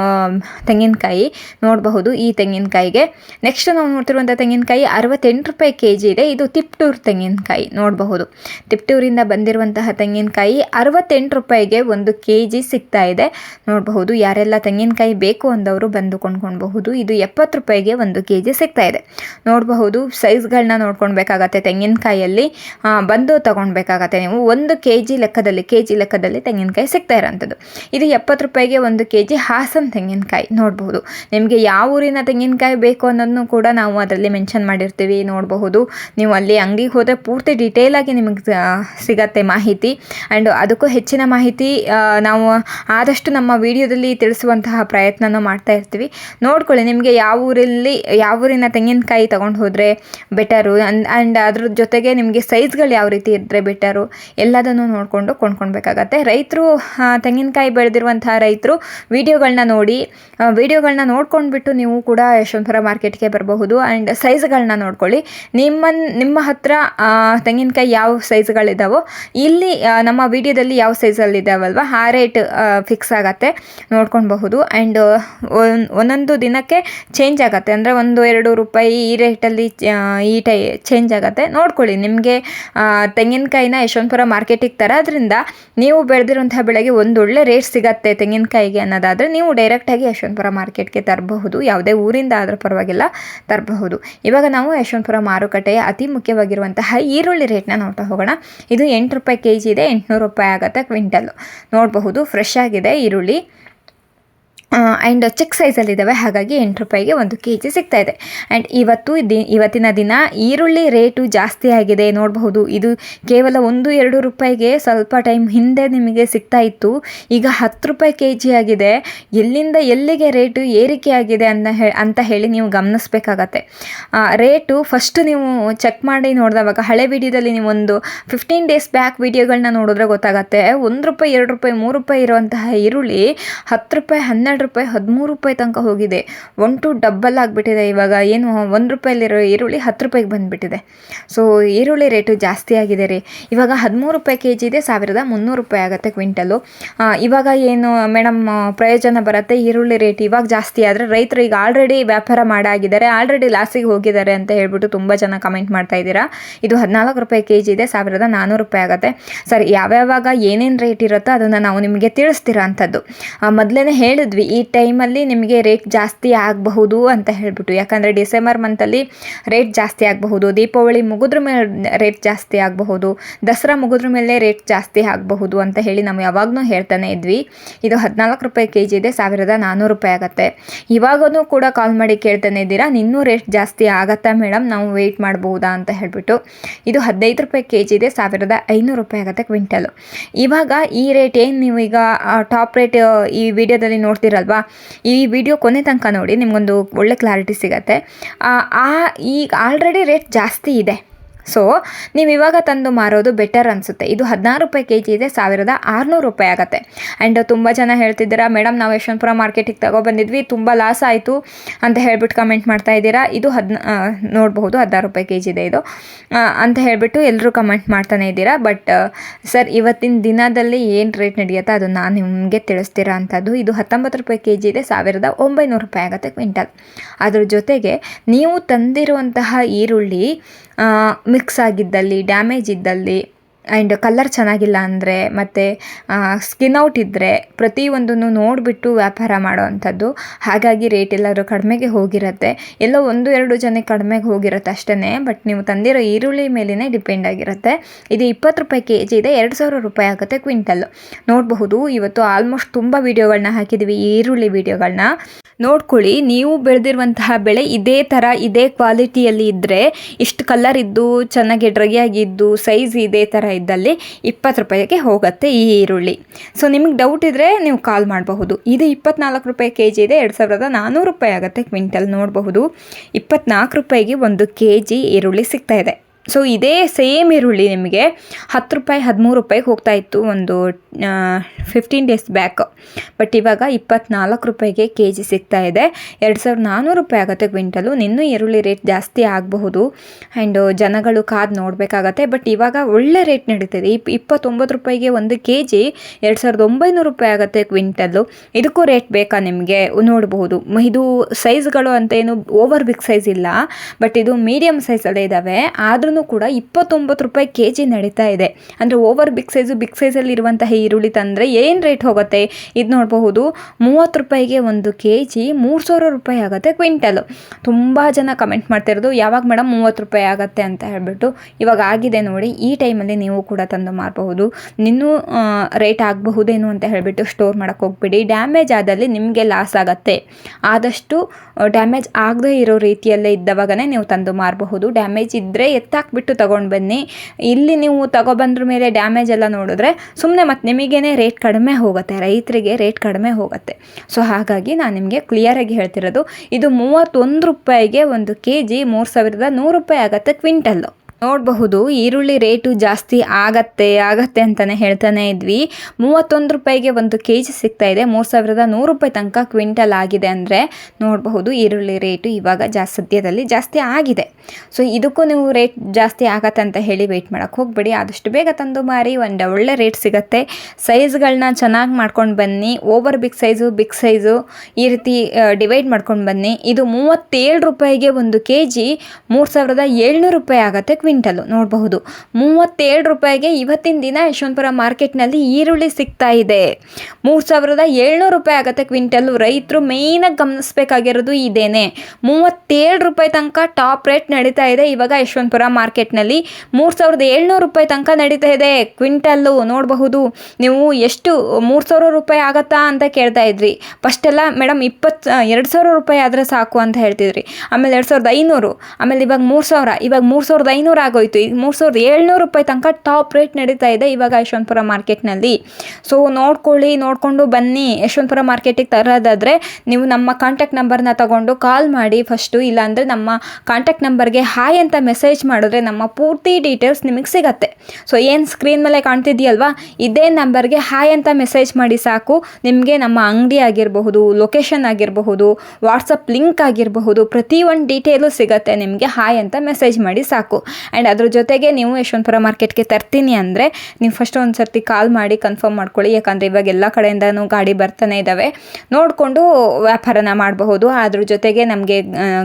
A: ತೆಂಗಿನಕಾಯಿ. ನೋಡಬಹುದು ಈ ತೆಂಗಿನಕಾಯಿಗೆ. ನೆಕ್ಸ್ಟ್ ನಾವು ನೋಡ್ತಿರುವಂಥ ತೆಂಗಿನಕಾಯಿ ಅರವತ್ತೆಂಟು ರೂಪಾಯಿ ಕೆ ಜಿ ಇದೆ. ಇದು ತಿಪ್ಟೂರು ತೆಂಗಿನಕಾಯಿ. ನೋಡಬಹುದು. ತಿಪ್ಟೂರಿಂದ ಬಂದಿರುವಂತಹ ತೆಂಗಿನಕಾಯಿ ಅರವತ್ತೆಂಟು ರೂಪಾಯಿಗೆ ಒಂದು ಕೆ ಜಿ ಸಿಗ್ತಾ ಇದೆ. ನೋಡಬಹುದು ಯಾರೆಲ್ಲ ತೆಂಗಿನಕಾಯಿ ಬೇಕು ಅಂದವರು ಬಂದು ಕೊಂಡ್ಕೊಳ್ಬಹುದು. ಇದು ಎಪ್ಪತ್ತು ರೂಪಾಯಿಗೆ ಒಂದು ಕೆ ಜಿ ಸಿಗ್ತಾ ಇದೆ. ನೋಡಬಹುದು ಸೈಜ್ಗಳನ್ನ ನೋಡ್ಕೊಳ್ಬೇಕಾಗತ್ತೆ ತೆಂಗಿನಕಾಯಲ್ಲಿ. ಆ, ಬಂದು ತಗೊಳ್ಬೇಕಾಗತ್ತೆ ನೀವು. ಒಂದು ಜಿ ಲೆಕ್ಕದಲ್ಲಿ ಕೆ ಜಿ ಲೆಕ್ಕದಲ್ಲಿ ತೆಂಗಿನಕಾಯಿ ಸಿಗ್ತಾ ಇರೋಂಥದ್ದು. ಇದು ಎಪ್ಪತ್ತು ರೂಪಾಯಿಗೆ ಒಂದು ಕೆ ಜಿ ಹಾಸನ್ ತೆಂಗಿನಕಾಯಿ ನೋಡಬಹುದು ನಿಮಗೆ ಯಾವ ಊರಿನ ತೆಂಗಿನಕಾಯಿ ಬೇಕು ಅನ್ನೋದನ್ನು ಕೂಡ ನಾವು ಅದರಲ್ಲಿ ಮೆನ್ಷನ್ ಮಾಡಿರ್ತೀವಿ ನೋಡಬಹುದು. ನೀವು ಅಲ್ಲಿ ಅಂಗಡಿಗೆ ಹೋದರೆ ಪೂರ್ತಿ ಡೀಟೇಲಾಗಿ ನಿಮಗೆ ಆ, ಸಿಗತ್ತೆ ಮಾಹಿತಿ. ಆ್ಯಂಡ್ ಅದಕ್ಕೂ ಹೆಚ್ಚಿನ ಮಾಹಿತಿ ನಾವು ಆದಷ್ಟು ನಮ್ಮ ವಿಡಿಯೋದಲ್ಲಿ ತಿಳಿಸುವಂತಹ ಪ್ರಯತ್ನನೂ ಮಾಡ್ತಾ ಇರ್ತೀವಿ. ನೋಡ್ಕೊಳ್ಳಿ ನಿಮಗೆ ಯಾವ ಊರಲ್ಲಿ ಯಾವ ಊರಿನ ತೆಂಗಿನಕಾಯಿ ತೊಗೊಂಡು ಹೋದರೆ ಬೆಟರು ಆ್ಯಂಡ್ ಅದ್ರ ಜೊತೆಗೆ ನಿಮಗೆ ಸೈಜ್ಗಳು ಯಾವ ರೀತಿ ಇದ್ದರೆ ಬೆಟರು ಎಲ್ಲದನ್ನು ನೋಡಿಕೊಂಡು ಕೊಂಡ್ಕೊಳ್ಬೇಕಾಗತ್ತೆ. ರೈತರು ತೆಂಗಿನಕಾಯಿ ಬೆಳೆದಿರುವಂತಹ ರೈತರು ವಿಡಿಯೋಗಳನ್ನ ನೋಡಿ ವಿಡಿಯೋಗಳನ್ನ ನೋಡ್ಕೊಂಡ್ಬಿಟ್ಟು ನೀವು ಕೂಡ ಯಶವಂತಪುರ ಮಾರ್ಕೆಟ್ಗೆ ಬರಬಹುದು. ಆ್ಯಂಡ್ ಸೈಜ್ಗಳನ್ನ ನೋಡ್ಕೊಳ್ಳಿ. ನಿಮ್ಮ ನಿಮ್ಮ ಹತ್ರ ತೆಂಗಿನಕಾಯಿ ಯಾವ ಸೈಜ್ಗಳಿದ್ದಾವೋ ಇಲ್ಲಿ ನಮ್ಮ ವಿಡಿಯೋದಲ್ಲಿ ಯಾವ ಸೈಜಲ್ಲಿ ಇದಾವಲ್ವ ಆ ರೇಟ್ ಫಿಕ್ಸ್ ಆಗತ್ತೆ. ನೋಡ್ಕೊಳ್ಬಹುದು. ಆ್ಯಂಡ್ ಒಂದೊಂದು ದಿನಕ್ಕೆ ಚೇಂಜ್ ಆಗುತ್ತೆ. ಅಂದರೆ ಒಂದು, ಎರಡು ರೂಪಾಯಿ ಈ ರೇಟಲ್ಲಿ ಈ ಟೈ ಚೇಂಜ್ ಆಗುತ್ತೆ. ನೋಡ್ಕೊಳ್ಳಿ. ನಿಮಗೆ ತೆಂಗಿನಕಾಯಿನ ಯಶವಂತಪುರ ಮಾರ್ಕೆಟಿಗೆ ತರೋದ್ರಿಂದ ನೀವು ಬೆಳೆದಿರುವಂಥ ಬೆಳೆಗೆ ಒಂದೊಳ್ಳೆ ರೇಟ್ ಸಿಗತ್ತೆ ತೆಂಗಿನಕಾಯಿಗೆ ಅನ್ನೋದಾದರೆ ನೀವು ಡೈರೆಕ್ಟಾಗಿ ಯಶವಂತಪುರ ಮಾರ್ಕೆಟ್ಗೆ ತರಬಹುದು. ಯಾವುದೇ ಊರಿಂದ ಆದರೂ ಪರವಾಗಿಲ್ಲ, ತರಬಹುದು. ಇವಾಗ ನಾವು ಯಶವಂತಪುರ ಮಾರುಕಟ್ಟೆಯ ಅತಿ ಮುಖ್ಯವಾಗಿರುವಂತಹ ಈರುಳ್ಳಿ ರೇಟ್ನ ನೋಡ್ತಾ ಹೋಗೋಣ. ಇದು ಎಂಟು ರೂಪಾಯಿ ಕೆ ಜಿ ಇದೆ, ಎಂಟುನೂರು ರೂಪಾಯಿ ಆಗುತ್ತೆ ಕ್ವಿಂಟಲ್ಲು ನೋಡಬಹುದು ಫ್ರೆಶ್ ಆಗಿದೆ ಈರುಳ್ಳಿ. ಆ್ಯಂಡ್ ಚಿಕ್ಕ ಸೈಜಲ್ಲಿದ್ದಾವೆ ಹಾಗಾಗಿ ಎಂಟು ರೂಪಾಯಿಗೆ ಒಂದು ಕೆ ಜಿ ಸಿಗ್ತಾ ಇದೆ ಆ್ಯಂಡ್ ಇವತ್ತು ದಿ, ಇವತ್ತಿನ ದಿನ ಈರುಳ್ಳಿ ರೇಟು ಜಾಸ್ತಿ ಆಗಿದೆ. ನೋಡಬಹುದು, ಇದು ಕೇವಲ ಒಂದು ಎರಡು ರೂಪಾಯಿಗೆ ಸ್ವಲ್ಪ ಟೈಮ್ ಹಿಂದೆ ನಿಮಗೆ ಸಿಗ್ತಾ ಇತ್ತು ಈಗ ಹತ್ತು ರೂಪಾಯಿ ಕೆ ಜಿ ಆಗಿದೆ. ಎಲ್ಲಿಂದ ಎಲ್ಲಿಗೆ ರೇಟು ಏರಿಕೆ ಆಗಿದೆ ಅಂತ ಹೇ, ಅಂತ ಹೇಳಿ ನೀವು ಗಮನಿಸಬೇಕಾಗತ್ತೆ. ರೇಟು ಫಸ್ಟ್ ನೀವು ಚೆಕ್ ಮಾಡಿ ನೋಡಿದವಾಗ ಹಳೆ ವಿಡಿಯೋದಲ್ಲಿ ನೀವು ಒಂದು ಫಿಫ್ಟೀನ್ ಡೇಸ್ ಬ್ಯಾಕ್ ವಿಡಿಯೋಗಳನ್ನ ನೋಡಿದ್ರೆ ಗೊತ್ತಾಗತ್ತೆ. ಒಂದು ರೂಪಾಯಿ, ಎರಡು ರೂಪಾಯಿ, ಮೂರು ರೂಪಾಯಿ ಇರುವಂತಹ ಈರುಳ್ಳಿ ಹತ್ತು ರೂಪಾಯಿ, ಹನ್ನೆರಡು ರೂಪಾಯಿ, ಹದಿಮೂರು ರೂಪಾಯಿ ತನಕ ಹೋಗಿದೆ. ಒನ್ ಟು ಡಬ್ಬಲ್ ಆಗಿಬಿಟ್ಟಿದೆ ಇವಾಗ. ಏನು, ಒಂದು ರೂಪಾಯಲ್ಲಿರೋ ಈರುಳ್ಳಿ ಹತ್ತು ರೂಪಾಯಿಗೆ ಬಂದುಬಿಟ್ಟಿದೆ. ಸೊ ಈರುಳ್ಳಿ ರೇಟು ಜಾಸ್ತಿ ಆಗಿದೆ ರೀ. ಇವಾಗ ಹದಿಮೂರು ರೂಪಾಯಿ ಕೆ ಜಿ ಇದೆ, ಸಾವಿರದ ಮುನ್ನೂರು ರೂಪಾಯಿ ಆಗುತ್ತೆ ಕ್ವಿಂಟಲು ಇವಾಗ ಏನು, ಮೇಡಮ್ ಪ್ರಯೋಜನ ಬರುತ್ತೆ? ಈರುಳ್ಳಿ ರೇಟ್ ಇವಾಗ ಜಾಸ್ತಿ ಆದರೆ ರೈತರು ಈಗ ಆಲ್ರೆಡಿ ವ್ಯಾಪಾರ ಮಾಡಾಗಿದ್ದಾರೆ. ಆಲ್ರೆಡಿ ಲಾಸಿಗೆ ಹೋಗಿದ್ದಾರೆ ಅಂತ ಹೇಳ್ಬಿಟ್ಟು ತುಂಬ ಜನ ಕಮೆಂಟ್ ಮಾಡ್ತಾ ಇದ್ದೀರಾ. ಇದು ಹದಿನಾಲ್ಕು ರೂಪಾಯಿ ಕೆ ಜಿ ಇದೆ, ಸಾವಿರದ ನಾನ್ನೂರು ರೂಪಾಯಿ ಆಗುತ್ತೆ. ಸರಿ, ಯಾವ್ಯಾವಾಗ ಏನೇನು ರೇಟ್ ಇರುತ್ತೋ ಅದನ್ನು ನಾವು ನಿಮಗೆ ತಿಳಿಸ್ತೀರಾ ಅಂಥದ್ದು ಮೊದಲೇ ಹೇಳಿದ್ವಿ ಈ ಟೈಮಲ್ಲಿ ನಿಮಗೆ ರೇಟ್ ಜಾಸ್ತಿ ಆಗಬಹುದು ಅಂತ ಹೇಳಿಬಿಟ್ಟು, ಯಾಕಂದರೆ ಡಿಸೆಂಬರ್ ಮಂತಲ್ಲಿ ರೇಟ್ ಜಾಸ್ತಿ ಆಗಬಹುದು, ದೀಪಾವಳಿ ಮುಗಿದ್ರ ಮೇಲೆ ರೇಟ್ ಜಾಸ್ತಿ ಆಗಬಹುದು, ದಸರಾ ಮುಗಿದ್ರ ಮೇಲೆ ರೇಟ್ ಜಾಸ್ತಿ ಆಗಬಹುದು ಅಂತ ಹೇಳಿ ನಾವು ಯಾವಾಗಲೂ ಹೇಳ್ತಾನೆ ಇದ್ವಿ. ಇದು ಹದಿನಾಲ್ಕು ರೂಪಾಯಿ ಕೆ ಜಿ ಇದೆ, ಸಾವಿರದ ನಾನ್ನೂರು ರೂಪಾಯಿ ಆಗುತ್ತೆ. ಇವಾಗೂ ಕೂಡ ಕಾಲ್ ಮಾಡಿ ಕೇಳ್ತಾನೆ ಇದ್ದೀರಾ, ನಿನ್ನೂ ರೇಟ್ ಜಾಸ್ತಿ ಆಗತ್ತಾ ಮೇಡಮ್ ನಾವು ವೆಯ್ಟ್ ಮಾಡಬಹುದಾ ಅಂತ ಹೇಳಿಬಿಟ್ಟು, ಇದು ಹದಿನೈದು ರೂಪಾಯಿ ಕೆ ಜಿ ಇದೆ, ಸಾವಿರದ ಐನೂರು ರೂಪಾಯಿ ಆಗುತ್ತೆ ಕ್ವಿಂಟಲು. ಇವಾಗ ಈ ರೇಟ್ ಏನು ನೀವು ಈಗ ಟಾಪ್ ರೇಟ್ ಈ ವಿಡಿಯೋದಲ್ಲಿ ನೋಡ್ತಿರಲ್ವಾ ಈ ವಿಡಿಯೋ ಕೊನೆ ತನಕ ನೋಡಿ, ನಿಮಗೊಂದು ಒಳ್ಳೆ ಕ್ಲಾರಿಟಿ ಸಿಗತ್ತೆ. ಆ- ಈಗ ಆಲ್ರೆಡಿ ರೇಟ್ ಜಾಸ್ತಿ ಇದೆ. ಸೊ ನೀವು ಇವಾಗ ತಂದು ಮಾರೋದು ಬೆಟರ್ ಅನಿಸುತ್ತೆ. ಇದು ಹದಿನಾರು ರೂಪಾಯಿ ಕೆ ಜಿ ಇದೆ, ಸಾವಿರದ ಆರುನೂರು ರೂಪಾಯಿ ಆಗುತ್ತೆ. ಆ್ಯಂಡ್ ತುಂಬ ಜನ ಹೇಳ್ತಿದ್ದೀರಾ ಮೇಡಮ್ ನಾವು ಯಶವಂತಪುರ ಮಾರ್ಕೆಟಿಗೆ ತಗೊಬಂದಿದ್ವಿ, ತುಂಬ ಲಾಸ್ ಆಯಿತು ಅಂತ ಹೇಳ್ಬಿಟ್ಟು ಕಮೆಂಟ್ ಮಾಡ್ತಾ ಇದ್ದೀರಾ. ಇದು ಹದಿನ ನೋಡಬಹುದು, ಹದಿನಾರು ರೂಪಾಯಿ ಕೆ ಜಿ ಇದೆ. ಇದು ಅಂತ ಹೇಳಿಬಿಟ್ಟು ಎಲ್ಲರೂ ಕಮೆಂಟ್ ಮಾಡ್ತಾನೆ ಇದ್ದೀರಾ. ಬಟ್ ಸರ್, ಇವತ್ತಿನ ದಿನದಲ್ಲಿ ಏನು ರೇಟ್ ನಡೆಯುತ್ತೆ ಅದು ನಾನು ನಿಮಗೆ ತಿಳಿಸ್ತೀರಾ ಅಂಥದ್ದು ಇದು ಹತ್ತೊಂಬತ್ತು ರೂಪಾಯಿ ಕೆ ಜಿ ಇದೆ, ಸಾವಿರದ ಒಂಬೈನೂರು ರೂಪಾಯಿ ಆಗುತ್ತೆ ಕ್ವಿಂಟಲ್. ಅದ್ರ ಜೊತೆಗೆ ನೀವು ತಂದಿರುವಂತಹ ಈರುಳ್ಳಿ ಮಿಕ್ಸ್ ಆಗಿದ್ದಲ್ಲಿ ಡ್ಯಾಮೇಜ್ ಇದ್ದಲ್ಲಿ ಆ್ಯಂಡ್ ಕಲರ್ ಚೆನ್ನಾಗಿಲ್ಲ ಅಂದರೆ ಮತ್ತು ಸ್ಕಿನ್ ಔಟ್ ಇದ್ದರೆ ಪ್ರತಿಯೊಂದನ್ನು ನೋಡಿಬಿಟ್ಟು ವ್ಯಾಪಾರ ಮಾಡೋವಂಥದ್ದು ಹಾಗಾಗಿ ರೇಟ್ ಎಲ್ಲರೂ ಕಡಿಮೆಗೆ ಹೋಗಿರುತ್ತೆ. ಎಲ್ಲೋ ಒಂದು ಎರಡು ಜನಕ್ಕೆ ಕಡಿಮೆಗೆ ಹೋಗಿರುತ್ತೆ ಅಷ್ಟೇ ಬಟ್ ನೀವು ತಂದಿರೋ ಈರುಳ್ಳಿ ಮೇಲೇ ಡಿಪೆಂಡ್ ಆಗಿರುತ್ತೆ. ಇದು ಇಪ್ಪತ್ತು ರೂಪಾಯಿ ಕೆ ಜಿ ಇದೆ, ಎರಡು ಸಾವಿರ ರೂಪಾಯಿ ಆಗುತ್ತೆ ಕ್ವಿಂಟಲ್. ನೋಡಬಹುದು, ಇವತ್ತು ಆಲ್ಮೋಸ್ಟ್ ತುಂಬ ವೀಡಿಯೋಗಳನ್ನ ಹಾಕಿದ್ದೀವಿ ಈರುಳ್ಳಿ ವೀಡಿಯೋಗಳನ್ನ ನೋಡ್ಕೊಳ್ಳಿ, ನೀವು ಬೆಳೆದಿರುವಂತಹ ಬೆಳೆ ಇದೇ ಥರ ಇದೇ ಕ್ವಾಲಿಟಿಯಲ್ಲಿ ಇದ್ದರೆ ಇಷ್ಟು ಕಲರ್ ಇದ್ದು, ಚೆನ್ನಾಗಿ ಡ್ರೈ ಆಗಿದ್ದು ಸೈಜ್ ಇದೇ ಥರ ಇದ್ದಲ್ಲಿ ಇಪ್ಪತ್ತು ರೂಪಾಯಿಗೆ ಹೋಗುತ್ತೆ ಈ ಈರುಳ್ಳಿ. ಸೊ ನಿಮಗೆ ಡೌಟ್ ಇದ್ದರೆ ನೀವು ಕಾಲ್ ಮಾಡಬಹುದು. ಇದು ಇಪ್ಪತ್ನಾಲ್ಕು ರೂಪಾಯಿ ಕೆ ಜಿ ಇದೆ, ಎರಡು ಸಾವಿರದ ನಾನ್ನೂರು ರೂಪಾಯಿ ಆಗುತ್ತೆ ಕ್ವಿಂಟಲ್ ನೋಡಬಹುದು. ಇಪ್ಪತ್ನಾಲ್ಕು ರೂಪಾಯಿಗೆ ಒಂದು ಕೆ ಜಿ ಈರುಳ್ಳಿ ಸಿಗ್ತಾಯಿದೆ ಸೊ ಇದೇ ಸೇಮ್ ಈರುಳ್ಳಿ ನಿಮಗೆ ಹತ್ತು ರೂಪಾಯಿ, ಹದಿಮೂರು ರೂಪಾಯಿಗೆ ಹೋಗ್ತಾ ಇತ್ತು ಒಂದು ಫಿಫ್ಟೀನ್ ಡೇಸ್ ಬ್ಯಾಕ್ ಬಟ್ ಇವಾಗ ಇಪ್ಪತ್ನಾಲ್ಕು ರೂಪಾಯಿಗೆ ಕೆ ಜಿ ಸಿಗ್ತಾ ಇದೆ. ಎರಡು ಸಾವಿರದ ನಾನ್ನೂರು ರೂಪಾಯಿ ಆಗುತ್ತೆ ಕ್ವಿಂಟಲು. ನಿನ್ನೂ ಈರುಳ್ಳಿ ರೇಟ್ ಜಾಸ್ತಿ ಆಗಬಹುದು. ಆ್ಯಂಡ್ ಜನಗಳು ಕಾದು ನೋಡಬೇಕಾಗತ್ತೆ. ಬಟ್ ಇವಾಗ ಒಳ್ಳೆ ರೇಟ್ ನಡೀತಿದೆ. ಇಪ್, ಇಪ್ಪತ್ತೊಂಬತ್ತು ರೂಪಾಯಿಗೆ ಒಂದು ಕೆ ಜಿ ಎರಡು ಸಾವಿರದ ಒಂಬೈನೂರು ರೂಪಾಯಿ ಆಗುತ್ತೆ ಕ್ವಿಂಟಲ್ಲು ಇದಕ್ಕೂ ರೇಟ್ ಬೇಕಾ ನಿಮಗೆ? ನೋಡಬಹುದು. ಇದು ಸೈಜ್ಗಳು ಅಂತ ಏನು ಓವರ್ ಬಿಗ್ ಸೈಜ್ ಇಲ್ಲ. ಬಟ್ ಇದು ಮೀಡಿಯಮ್ ಸೈಜಲ್ಲೇ ಇದ್ದಾವೆ ಆದ್ರೂ ಕೂಡ ಇಪ್ಪತ್ತೊಂಬತ್ತು ರೂಪಾಯಿ ಕೆ ಜಿ ನಡೀತಾ ಇದೆ. ಅಂದರೆ ಓವರ್ ಬಿಗ್ ಸೈಜು, ಬಿಗ್ ಸೈಜಲ್ಲಿ ಇರುವಂತಹ ಈರುಳ್ಳಿ ತಂದರೆ ಏನು ರೇಟ್ ಹೋಗುತ್ತೆ? ಇದು ನೋಡಬಹುದು. ಮೂವತ್ತು ರೂಪಾಯಿಗೆ ಒಂದು ಕೆ ಜಿ ಮೂರು ಸಾವಿರ ರೂಪಾಯಿ ಆಗುತ್ತೆ ಕ್ವಿಂಟಲು. ತುಂಬ ಜನ ಕಮೆಂಟ್ ಮಾಡ್ತಿರೋದು ಯಾವಾಗ ಮೇಡಮ್ ಮೂವತ್ತು ರೂಪಾಯಿ ಆಗುತ್ತೆ ಅಂತ ಹೇಳ್ಬಿಟ್ಟು. ಇವಾಗ ಆಗಿದೆ ನೋಡಿ, ಈ ಟೈಮಲ್ಲಿ ನೀವು ಕೂಡ ತಂದು ಮಾರಬಹುದು. ಇನ್ನೂ ರೇಟ್ ಆಗಬಹುದೇನು ಅಂತ ಹೇಳಿಬಿಟ್ಟು ಸ್ಟೋರ್ ಮಾಡೋಕ್ಕೆ ಹೋಗ್ಬಿಡಿ. ಡ್ಯಾಮೇಜ್ ಆದಲ್ಲಿ ನಿಮಗೆ ಲಾಸ್ ಆಗುತ್ತೆ. ಆದಷ್ಟು ಡ್ಯಾಮೇಜ್ ಆಗದೇ ಇರೋ ರೀತಿಯಲ್ಲೇ ಇದ್ದವಾಗನೇ ನೀವು ತಂದು ಮಾರಬಹುದು. ಡ್ಯಾಮೇಜ್ ಇದ್ದರೆ ಎತ್ತಾಕ್ಬಿಟ್ಟು ತೊಗೊಂಡು ಬನ್ನಿ. ಇಲ್ಲಿ ನೀವು ತಗೊಬಂದ್ರ ಮೇಲೆ ಡ್ಯಾಮೇಜ್ ಎಲ್ಲ ನೋಡಿದ್ರೆ ಸುಮ್ಮನೆ ಮತ್ತು ನಿಮಗೇನೆ ರೇಟ್ ಕಡಿಮೆ ಹೋಗುತ್ತೆ, ರೈತರಿಗೆ ರೇಟ್ ಕಡಿಮೆ ಹೋಗುತ್ತೆ. ಸೊ ಹಾಗಾಗಿ ನಾನು ನಿಮಗೆ ಕ್ಲಿಯರಾಗಿ ಹೇಳ್ತಿರೋದು, ಇದು ಮೂವತ್ತೊಂದು ರೂಪಾಯಿಗೆ ಒಂದು ಕೆ ಜಿ ಮೂರು ಸಾವಿರದ ನೂರು ರೂಪಾಯಿ ಆಗುತ್ತೆ ಕ್ವಿಂಟಲ್ಲು. ನೋಡಬಹುದು, ಈರುಳ್ಳಿ ರೇಟು ಜಾಸ್ತಿ ಆಗತ್ತೆ ಆಗತ್ತೆ ಅಂತಲೇ ಹೇಳ್ತಾನೆ ಇದ್ವಿ. ಮೂವತ್ತೊಂದು ರೂಪಾಯಿಗೆ ಒಂದು ಕೆ ಜಿ ಸಿಗ್ತಾ ಇದೆ. ಮೂರು ಸಾವಿರದ ನೂರು ರೂಪಾಯಿ ತನಕ ಕ್ವಿಂಟಲ್ ಆಗಿದೆ ಅಂದರೆ ನೋಡಬಹುದು, ಈರುಳ್ಳಿ ರೇಟು ಇವಾಗ ಜಾ, ಸದ್ಯದಲ್ಲಿ ಜಾಸ್ತಿ ಆಗಿದೆ. ಸೊ, ಇದಕ್ಕೂ ನೀವು ರೇಟ್ ಜಾಸ್ತಿ ಆಗತ್ತೆ ಅಂತ ಹೇಳಿ ವೆಯ್ಟ್ ಮಾಡೋಕ್ಕೆ ಹೋಗ್ಬೇಡಿ. ಆದಷ್ಟು ಬೇಗ ತಂದು ಮಾರಿ, ಒಂದು ಒಳ್ಳೆ ರೇಟ್ ಸಿಗುತ್ತೆ. ಸೈಜ್ಗಳನ್ನ ಚೆನ್ನಾಗಿ ಮಾಡ್ಕೊಂಡು ಬನ್ನಿ. Over big size big size ಈ ರೀತಿ ಡಿವೈಡ್ ಮಾಡ್ಕೊಂಡು ಬನ್ನಿ. ಇದು ಮೂವತ್ತೇಳು ರೂಪಾಯಿಗೆ ಒಂದು ಕೆ ಜಿ ಮೂರು ಸಾವಿರದ ಏಳ್ನೂರು ರೂಪಾಯಿ ಆಗುತ್ತೆ ಕ್ವಿಂಟಲು ನೋಡಬಹುದು. ಮೂವತ್ತೇಳು ರೂಪಾಯಿಗೆ ಇವತ್ತಿನ ದಿನ ಯಶವಂತಪುರ ಮಾರ್ಕೆಟ್ನಲ್ಲಿ ಈರುಳ್ಳಿ ಸಿಗ್ತಾ ಇದೆ. ಮೂರು ಸಾವಿರದ ಏಳ್ನೂರು ರೂಪಾಯಿ ಆಗುತ್ತೆ ಕ್ವಿಂಟಲ್ಲು. ರೈತರು ಮೇಯ್ನಾಗಿ ಗಮನಿಸಬೇಕಾಗಿರೋದು ಇದೇನೆ. ಮೂವತ್ತೇಳು ರೂಪಾಯಿ ತನಕ ಟಾಪ್ ರೇಟ್ ನಡೀತಾ ಇದೆ ಇವಾಗ ಯಶವಂತಪುರ ಮಾರ್ಕೆಟ್ನಲ್ಲಿ. ಮೂರು ಸಾವಿರದ ಏಳ್ನೂರು ರೂಪಾಯಿ ತನಕ ನಡೀತಾ ಇದೆ ಕ್ವಿಂಟಲ್ಲು. ನೋಡಬಹುದು. ನೀವು ಎಷ್ಟು ಮೂರು ಸಾವಿರ ರೂಪಾಯಿ ಆಗತ್ತಾ ಅಂತ ಕೇಳ್ತಾ ಇದ್ರಿ. ಫಸ್ಟೆಲ್ಲ ಮೇಡಮ್ ಇಪ್ಪತ್ತು ಎರಡು ಸಾವಿರ ರೂಪಾಯಿ ಆದರೆ ಸಾಕು ಅಂತ ಹೇಳ್ತಿದ್ರಿ. ಆಮೇಲೆ ಎರಡು ಸಾವಿರದ ಐನೂರು, ಆಮೇಲೆ ಇವಾಗ ಮೂರು ಸಾವಿರ, ಇವಾಗ ಮೂರು ಸಾವಿರದ ಐನೂರು ಆಗೋಯ್ತು ಈಗ ಮೂರು ಸಾವಿರದ ಏಳ್ನೂರು ರೂಪಾಯಿ ತನಕ ಟಾಪ್ ರೇಟ್ ನಡೀತಾ ಇದೆ ಇವಾಗ ಯಶವಂತಪುರ ಮಾರ್ಕೆಟ್ನಲ್ಲಿ. ಸೊ, ನೋಡ್ಕೊಳ್ಳಿ, ನೋಡಿಕೊಂಡು ಬನ್ನಿ ಯಶವಂತಪುರ ಮಾರ್ಕೆಟಿಗೆ ತರೋದಾದರೆ ನೀವು ನಮ್ಮ ಕಾಂಟ್ಯಾಕ್ಟ್ ನಂಬರ್ನ ತಗೊಂಡು ಕಾಲ್ ಮಾಡಿ ಫಸ್ಟು ಇಲ್ಲಾಂದರೆ ನಮ್ಮ ಕಾಂಟ್ಯಾಕ್ಟ್ ನಂಬರ್ಗೆ ಹಾಯ್ ಅಂತ ಮೆಸೇಜ್ ಮಾಡಿದ್ರೆ ನಮ್ಮ ಪೂರ್ತಿ ಡೀಟೇಲ್ಸ್ ನಿಮಗೆ ಸಿಗತ್ತೆ. ಸೊ ಏನು ಸ್ಕ್ರೀನ್ ಮೇಲೆ ಕಾಣ್ತಿದೆಯಲ್ವಾ ಇದೇ ನಂಬರ್ಗೆ ಹಾಯ್ ಅಂತ ಮೆಸೇಜ್ ಮಾಡಿ ಸಾಕು. ನಿಮಗೆ ನಮ್ಮ ಅಂಗಡಿ ಆಗಿರಬಹುದು ಲೊಕೇಶನ್ ಆಗಿರಬಹುದು ವಾಟ್ಸಪ್ ಲಿಂಕ್ ಆಗಿರಬಹುದು ಪ್ರತಿ ಒಂದು ಡೀಟೇಲು ಸಿಗತ್ತೆ ನಿಮಗೆ ಹಾಯ್ ಅಂತ ಮೆಸೇಜ್ ಮಾಡಿ ಸಾಕು. ಆ್ಯಂಡ್ ಅದ್ರ ಜೊತೆಗೆ ನೀವು ಯಶವಂತಪುರ ಮಾರ್ಕೆಟ್ಗೆ ತರ್ತೀನಿ ಅಂದರೆ ನೀವು ಫಸ್ಟ್ ಒಂದು ಸರ್ತಿ ಕಾಲ್ ಮಾಡಿ ಕನ್ಫರ್ಮ್ ಮಾಡ್ಕೊಳ್ಳಿ. ಯಾಕಂದರೆ ಇವಾಗ ಎಲ್ಲ ಕಡೆಯಿಂದನೂ ಗಾಡಿ ಬರ್ತಾನೆ ಇದ್ದಾವೆ ನೋಡಿಕೊಂಡು ವ್ಯಾಪಾರನ ಮಾಡಬಹುದು. ಅದ್ರ ಜೊತೆಗೆ ನಮಗೆ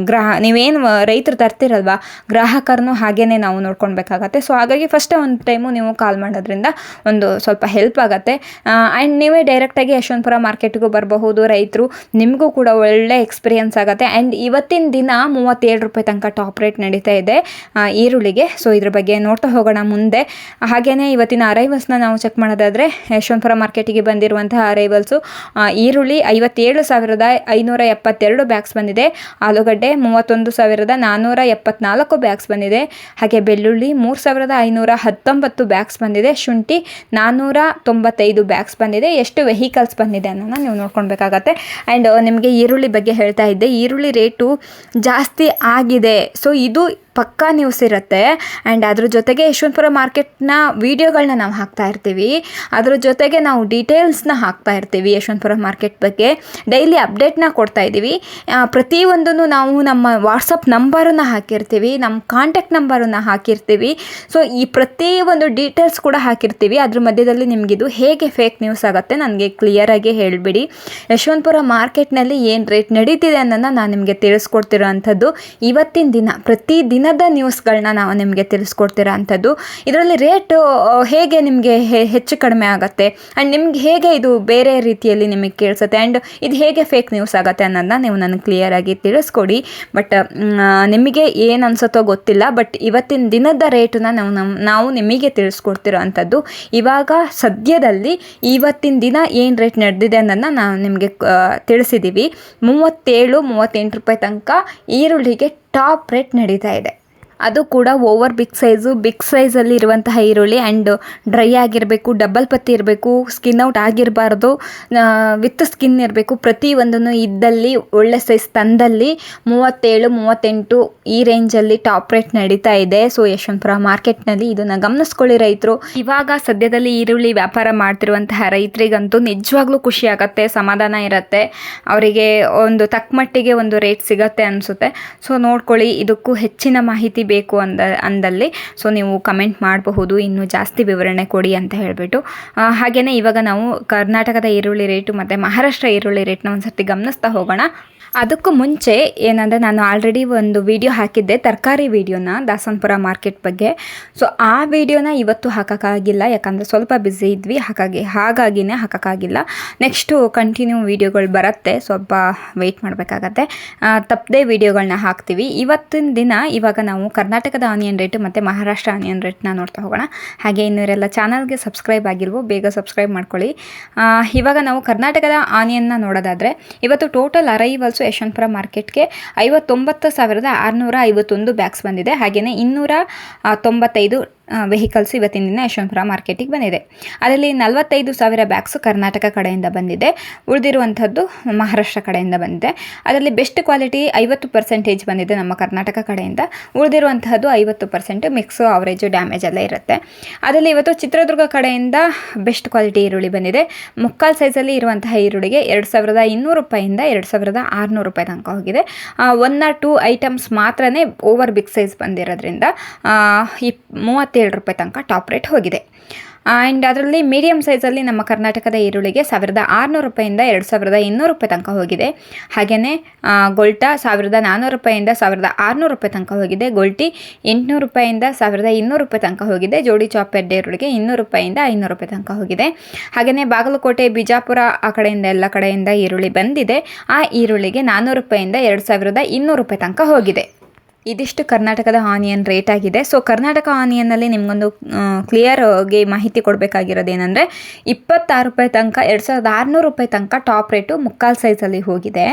A: ಗ್ರಾಹ ನೀವೇನು ರೈತರು ತರ್ತಿರಲ್ವಾ ಗ್ರಾಹಕರನ್ನು ಹಾಗೇ ನಾವು ನೋಡ್ಕೊಳ್ಬೇಕಾಗತ್ತೆ. ಸೊ ಹಾಗಾಗಿ ಫಸ್ಟ್ ಒಂದು ಟೈಮು ನೀವು ಕಾಲ್ ಮಾಡೋದ್ರಿಂದ ಒಂದು ಸ್ವಲ್ಪ ಹೆಲ್ಪ್ ಆಗುತ್ತೆ. ಆ್ಯಂಡ್ ನೀವೇ ಡೈರೆಕ್ಟಾಗಿ ಯಶವಂತಪುರ ಮಾರ್ಕೆಟ್ಗೂ ಬರಬಹುದು. ರೈತರು ನಿಮಗೂ ಕೂಡ ಒಳ್ಳೆ ಎಕ್ಸ್ಪೀರಿಯನ್ಸ್ ಆಗುತ್ತೆ. ಆ್ಯಂಡ್ ಇವತ್ತಿನ ದಿನ ಮೂವತ್ತೇಳು ರೂಪಾಯಿ ತನಕ ಟಾಪ್ ರೇಟ್ ನಡೀತಾ ಇದೆ. ಆ, ಈರುಳ್ಳಿಗೆ ಸೊ ಇದ್ರ ಬಗ್ಗೆ ನೋಡ್ತಾ ಹೋಗೋಣ ಮುಂದೆ. ಹಾಗೆಯೇ ಇವತ್ತಿನ ಅರೈವಲ್ಸ್ನ ನಾವು ಚೆಕ್ ಮಾಡೋದಾದರೆ, ಯಶವಂತಪುರ ಮಾರ್ಕೆಟಿಗೆ ಬಂದಿರುವಂತಹ ಅರೈವಲ್ಸು ಈರುಳ್ಳಿ ಐವತ್ತೇಳು ಸಾವಿರದ ಐನೂರ ಎಪ್ಪತ್ತೆರಡು ಬ್ಯಾಗ್ಸ್ ಬಂದಿದೆ. ಆಲೂಗಡ್ಡೆ ಮೂವತ್ತೊಂದು ಸಾವಿರದ ನಾನ್ನೂರ ಎಪ್ಪತ್ನಾಲ್ಕು ಬ್ಯಾಗ್ಸ್ ಬಂದಿದೆ. ಹಾಗೆ ಬೆಳ್ಳುಳ್ಳಿ ಮೂರು ಸಾವಿರದ ಐನೂರ ಹತ್ತೊಂಬತ್ತು ಬ್ಯಾಗ್ಸ್ ಬಂದಿದೆ. ಶುಂಠಿ ನಾನ್ನೂರ ತೊಂಬತ್ತೈದು ಬ್ಯಾಗ್ಸ್ ಬಂದಿದೆ. ಎಷ್ಟು ವೆಹಿಕಲ್ಸ್ ಬಂದಿದೆ ಅನ್ನೋದನ್ನ ನೀವು ನೋಡ್ಕೊಳ್ಬೇಕಾಗತ್ತೆ. ಆ್ಯಂಡ್ ನಿಮಗೆ ಈರುಳ್ಳಿ ಬಗ್ಗೆ ಹೇಳ್ತಾ ಇದ್ದೆ. ಈರುಳ್ಳಿ ರೇಟು ಜಾಸ್ತಿ ಆಗಿದೆ. ಸೊ ಇದು ಪಕ್ಕಾ ನ್ಯೂಸ್ ಇರುತ್ತೆ. ಆ್ಯಂಡ್ ಅದ್ರ ಜೊತೆಗೆ ಯಶವಂತಪುರ ಮಾರ್ಕೆಟ್ನ ವೀಡಿಯೋಗಳನ್ನ ನಾವು ಹಾಕ್ತಾ ಇರ್ತೀವಿ. ಅದ್ರ ಜೊತೆಗೆ ನಾವು ಡೀಟೇಲ್ಸ್ನ ಹಾಕ್ತಾ ಇರ್ತೀವಿ ಯಶವಂತಪುರ ಮಾರ್ಕೆಟ್ ಬಗ್ಗೆ. ಡೈಲಿ ಅಪ್ಡೇಟ್ನ ಕೊಡ್ತಾ ಇದ್ದೀವಿ. ಪ್ರತಿಯೊಂದನ್ನು ನಾವು ನಮ್ಮ ವಾಟ್ಸಪ್ ನಂಬರನ್ನು ಹಾಕಿರ್ತೀವಿ. ನಮ್ಮ ಕಾಂಟ್ಯಾಕ್ಟ್ ನಂಬರನ್ನು ಹಾಕಿರ್ತೀವಿ. ಸೊ ಈ ಪ್ರತಿಯೊಂದು ಡೀಟೇಲ್ಸ್ ಕೂಡ ಹಾಕಿರ್ತೀವಿ. ಅದ್ರ ಮಧ್ಯದಲ್ಲಿ ನಿಮಗಿದು ಹೇಗೆ ಫೇಕ್ ನ್ಯೂಸ್ ಆಗುತ್ತೆ ನನಗೆ ಕ್ಲಿಯರಾಗಿ ಹೇಳಿಬಿಡಿ. ಯಶವಂತಪುರ ಮಾರ್ಕೆಟ್ನಲ್ಲಿ ಏನು ರೇಟ್ ನಡೀತಿದೆ ಅನ್ನೋದನ್ನ ನಾನು ನಿಮಗೆ ತಿಳಿಸ್ಕೊಡ್ತಿರೋ ಅಂಥದ್ದು ಇವತ್ತಿನ ದಿನ, ಪ್ರತಿ ದಿನದ ನ್ಯೂಸ್ಗಳನ್ನ ನಾವು ನಿಮಗೆ ತಿಳಿಸ್ಕೊಡ್ತಿರೋ ಅಂಥದ್ದು. ಇದರಲ್ಲಿ ರೇಟು ಹೇಗೆ ನಿಮಗೆ ಹೆಚ್ಚು ಕಡಿಮೆ ಆಗುತ್ತೆ ಆ್ಯಂಡ್ ನಿಮ್ಗೆ ಹೇಗೆ ಇದು ಬೇರೆ ರೀತಿಯಲ್ಲಿ ನಿಮಗೆ ಕೇಳಿಸುತ್ತೆ ಆ್ಯಂಡ್ ಇದು ಹೇಗೆ ಫೇಕ್ ನ್ಯೂಸ್ ಆಗುತ್ತೆ ಅನ್ನೋದನ್ನ ನೀವು ನನಗೆ ಕ್ಲಿಯರಾಗಿ ತಿಳಿಸ್ಕೊಡಿ. ಬಟ್ ನಿಮಗೆ ಏನು ಅನ್ಸುತ್ತೋ ಗೊತ್ತಿಲ್ಲ, ಬಟ್ ಇವತ್ತಿನ ದಿನದ ರೇಟನ್ನ ನಾವು ನಮ್ಮ ನಾವು ನಿಮಗೆ ತಿಳಿಸ್ಕೊಡ್ತಿರೋ ಅಂಥದ್ದು. ಇವಾಗ ಸದ್ಯದಲ್ಲಿ ಇವತ್ತಿನ ದಿನ ಏನು ರೇಟ್ ನಡೆದಿದೆ ಅನ್ನೋದನ್ನ ನಾವು ನಿಮಗೆ ತಿಳಿಸಿದ್ದೀವಿ ಮೂವತ್ತೇಳು, ಮೂವತ್ತೆಂಟು ರೂಪಾಯಿ ತನಕ ಈರುಳ್ಳಿಗೆ ಟಾಪ್ ರೇಟ್ ನಡೀತಾ ಇದೆ. ಅದು ಕೂಡ ಓವರ್ ಬಿಗ್ ಸೈಜು ಬಿಗ್ ಸೈಜಲ್ಲಿ ಇರುವಂತಹ ಈರುಳ್ಳಿ ಆ್ಯಂಡ್ ಡ್ರೈ ಆಗಿರಬೇಕು ಡಬಲ್ ಪತ್ತಿ ಇರಬೇಕು ಸ್ಕಿನ್ ಔಟ್ ಆಗಿರಬಾರ್ದು. ವಿತ್ ಸ್ಕಿನ್ ಇರಬೇಕು. ಪ್ರತಿಯೊಂದನ್ನು ಇದ್ದಲ್ಲಿ, ಒಳ್ಳೆ ಸೈಜ್ ತಂದಲ್ಲಿ ಮೂವತ್ತೇಳು, ಮೂವತ್ತೆಂಟು ಈ ರೇಂಜಲ್ಲಿ ಟಾಪ್ ರೇಟ್ ನಡೀತಾ ಇದೆ. ಸೊ ಯಶವಂತಪುರ ಮಾರ್ಕೆಟ್ನಲ್ಲಿ ಇದನ್ನು ಗಮನಿಸ್ಕೊಳ್ಳಿ ರೈತರು. ಇವಾಗ ಸದ್ಯದಲ್ಲಿ ಈರುಳ್ಳಿ ವ್ಯಾಪಾರ ಮಾಡ್ತಿರುವಂತಹ ರೈತರಿಗಂತೂ ನಿಜವಾಗ್ಲೂ ಖುಷಿ ಆಗುತ್ತೆ, ಸಮಾಧಾನ ಇರುತ್ತೆ. ಅವರಿಗೆ ಒಂದು ತಕ್ಕಮಟ್ಟಿಗೆ ಒಂದು ರೇಟ್ ಸಿಗತ್ತೆ ಅನಿಸುತ್ತೆ. ಸೊ ನೋಡ್ಕೊಳ್ಳಿ, ಇದಕ್ಕೂ ಹೆಚ್ಚಿನ ಮಾಹಿತಿ ಬೇಕು ಅಂದ, ಅಂದಲ್ಲಿ. ಸೊ ನೀವು ಕಮೆಂಟ್ ಮಾಡಬಹುದು. ಇನ್ನೂ ಜಾಸ್ತಿ ವಿವರಣೆ ಕೊಡಿ ಅಂತ ಹೇಳಿಬಿಟ್ಟು. ಹಾಗೆಯೇ ಇವಾಗ ನಾವು ಕರ್ನಾಟಕದ ಈರುಳ್ಳಿ ರೇಟು ಮತ್ತು ಮಹಾರಾಷ್ಟ್ರ ಈರುಳ್ಳಿ ರೇಟ್ನ ಒಂದು ಸರ್ತಿ ಗಮನಿಸ್ತಾ ಹೋಗೋಣ. ಅದಕ್ಕೂ ಮುಂಚೆ ಏನಂದರೆ ನಾನು ಆಲ್ರೆಡಿ ಒಂದು ವಿಡಿಯೋ ಹಾಕಿದ್ದೆ, ತರಕಾರಿ ವಿಡಿಯೋನ ದಾಸನ್ಪುರ ಮಾರ್ಕೆಟ್ ಬಗ್ಗೆ. ಸೊ ಆ ವಿಡಿಯೋನ ಇವತ್ತು ಹಾಕೋಕ್ಕಾಗಿಲ್ಲ, ಯಾಕಂದರೆ ಸ್ವಲ್ಪ ಬ್ಯುಸಿ ಇದ್ವಿ, ಹಾಗಾಗಿ, ಹಾಗಾಗಿನೇ ಹಾಕೋಕ್ಕಾಗಿಲ್ಲ. ನೆಕ್ಸ್ಟು ಕಂಟಿನ್ಯೂ ವಿಡಿಯೋಗಳು ಬರುತ್ತೆ, ಸ್ವಲ್ಪ ವೆಯ್ಟ್ ಮಾಡಬೇಕಾಗತ್ತೆ. ತಪ್ಪದೇ ವಿಡಿಯೋಗಳನ್ನ ಹಾಕ್ತೀವಿ. ಇವತ್ತಿನ ದಿನ ಇವಾಗ ನಾವು ಕರ್ನಾಟಕದ ಆನಿಯನ್ ರೇಟ್ ಮತ್ತು ಮಹಾರಾಷ್ಟ್ರ ಆನಿಯನ್ ರೇಟ್ನ ನೋಡ್ತಾ ಹೋಗೋಣ. ಹಾಗೆ ಇನ್ನೂರೆಲ್ಲ ಚಾನಲ್ಗೆ ಸಬ್ಸ್ಕ್ರೈಬ್ ಆಗಿಲ್ವೋ ಬೇಗ ಸಬ್ಸ್ಕ್ರೈಬ್ ಮಾಡ್ಕೊಳ್ಳಿ. ಇವಾಗ ನಾವು ಕರ್ನಾಟಕದ ಆನಿಯನ್ನ ನೋಡೋದಾದರೆ, ಇವತ್ತು ಟೋಟಲ್ ಅರೈವಲ್ಸು ಯಶವಂತಪುರ ಮಾರ್ಕೆಟ್ಗೆ ಐವತ್ತೊಂಬತ್ತು ಸಾವಿರದ ಆರುನೂರ ಐವತ್ತೊಂದು ಬ್ಯಾಗ್ಸ್ ಬಂದಿದೆ. ಹಾಗೆಯೇ ಇನ್ನೂರ ತೊಂಬತ್ತೈದು ವೆಹಿಕಲ್ಸ್ ಇವತ್ತಿನ ದಿನ ಯಶವಂತಪುರ ಮಾರ್ಕೆಟಿಗೆ ಬಂದಿದೆ. ಅದರಲ್ಲಿ ನಲವತ್ತೈದು ಸಾವಿರ ಬ್ಯಾಗ್ಸು ಕರ್ನಾಟಕ ಕಡೆಯಿಂದ ಬಂದಿದೆ. ಉಳಿದಿರುವಂಥದ್ದು ಮಹಾರಾಷ್ಟ್ರ ಕಡೆಯಿಂದ ಬಂದಿದೆ. ಅದರಲ್ಲಿ ಬೆಸ್ಟ್ ಕ್ವಾಲಿಟಿ ಐವತ್ತು ಪರ್ಸೆಂಟೇಜ್ ಬಂದಿದೆ ನಮ್ಮ ಕರ್ನಾಟಕ ಕಡೆಯಿಂದ. ಉಳಿದಿರುವಂತಹದ್ದು ಐವತ್ತು ಪರ್ಸೆಂಟ್ ಮಿಕ್ಸು ಅವರೇಜು ಡ್ಯಾಮೇಜ್ ಎಲ್ಲ ಇರುತ್ತೆ. ಅದರಲ್ಲಿ ಇವತ್ತು ಚಿತ್ರದುರ್ಗ ಕಡೆಯಿಂದ ಬೆಸ್ಟ್ ಕ್ವಾಲಿಟಿ ಈರುಳ್ಳಿ ಬಂದಿದೆ. ಮುಕ್ಕಾಲು ಸೈಜಲ್ಲಿ ಇರುವಂತಹ ಈರುಳ್ಳಿಗೆ ಎರಡು ಸಾವಿರದ ಇನ್ನೂರು ರೂಪಾಯಿಂದ ಎರಡು ಸಾವಿರದ ಆರುನೂರು ರೂಪಾಯಿ ತನಕ ಹೋಗಿದೆ. ಒನ್ ಆರ್ ಟೂ ಐಟಮ್ಸ್ ಮಾತ್ರನೇ ಓವರ್ ಬಿಗ್ ಸೈಜ್ ಬಂದಿರೋದ್ರಿಂದ ಇಪ್ ಮೂವತ್ತೇಳು ರೂಪಾಯಿ ತನಕ ಟಾಪ್ ರೇಟ್ ಹೋಗಿದೆ. ಆ್ಯಂಡ್ ಅದರಲ್ಲಿ ಮೀಡಿಯಮ್ ಸೈಜಲ್ಲಿ ನಮ್ಮ ಕರ್ನಾಟಕದ ಈರುಳ್ಳಿಗೆ ಸಾವಿರದ ಆರುನೂರು ರೂಪಾಯಿಂದ ಎರಡು ಸಾವಿರದ ಇನ್ನೂರು ರೂಪಾಯಿ ತನಕ ಹೋಗಿದೆ. ಹಾಗೆಯೇ ಗೊಲ್ಟಾ ಸಾವಿರದ ನಾನ್ನೂರು ರೂಪಾಯಿಂದ ಸಾವಿರದ ಆರುನೂರು ರೂಪಾಯಿ ತನಕ ಹೋಗಿದೆ. ಗೊಲ್ಟಿ ಎಂಟುನೂರು ರೂಪಾಯಿಂದ ಸಾವಿರದ ಇನ್ನೂರು ರೂಪಾಯಿ ತನಕ ಹೋಗಿದೆ. ಜೋಡಿ ಚಾಪೆಡ್ಡೆ ಈರುಳ್ಳಿಗೆ ಇನ್ನೂರು ರೂಪಾಯಿಂದ ಐನೂರು ರೂಪಾಯಿ ತನಕ ಹೋಗಿದೆ. ಹಾಗೆಯೇ, ಬಾಗಲಕೋಟೆ, ಬಿಜಾಪುರ ಆ ಕಡೆಯಿಂದ ಎಲ್ಲ ಕಡೆಯಿಂದ ಈರುಳ್ಳಿ ಬಂದಿದೆ. ಆ ಈರುಳ್ಳಿಗೆ ನಾನ್ನೂರು ರೂಪಾಯಿಂದ ಎರಡು ಸಾವಿರದ ಇನ್ನೂರು ರೂಪಾಯಿ ತನಕ ಹೋಗಿದೆ. ಇದಿಷ್ಟು ಕರ್ನಾಟಕದ ಆನಿಯನ್ ರೇಟ್ ಆಗಿದೆ. ಸೊ ಕರ್ನಾಟಕ ಆನಿಯನ್ನಲ್ಲಿ ನಿಮಗೊಂದು ಕ್ಲಿಯರ್ಗೆ ಮಾಹಿತಿ ಕೊಡಬೇಕಾಗಿರೋದು ಏನಂದರೆ ಇಪ್ಪತ್ತಾರು ರೂಪಾಯಿ ತನಕ, ಎರಡು ಸಾವಿರದ ಆರುನೂರು ರೂಪಾಯಿ ತನಕ ಟಾಪ್ ರೇಟು ಮುಕ್ಕಾಲು ಸೈಜಲ್ಲಿ ಹೋಗಿದೆ.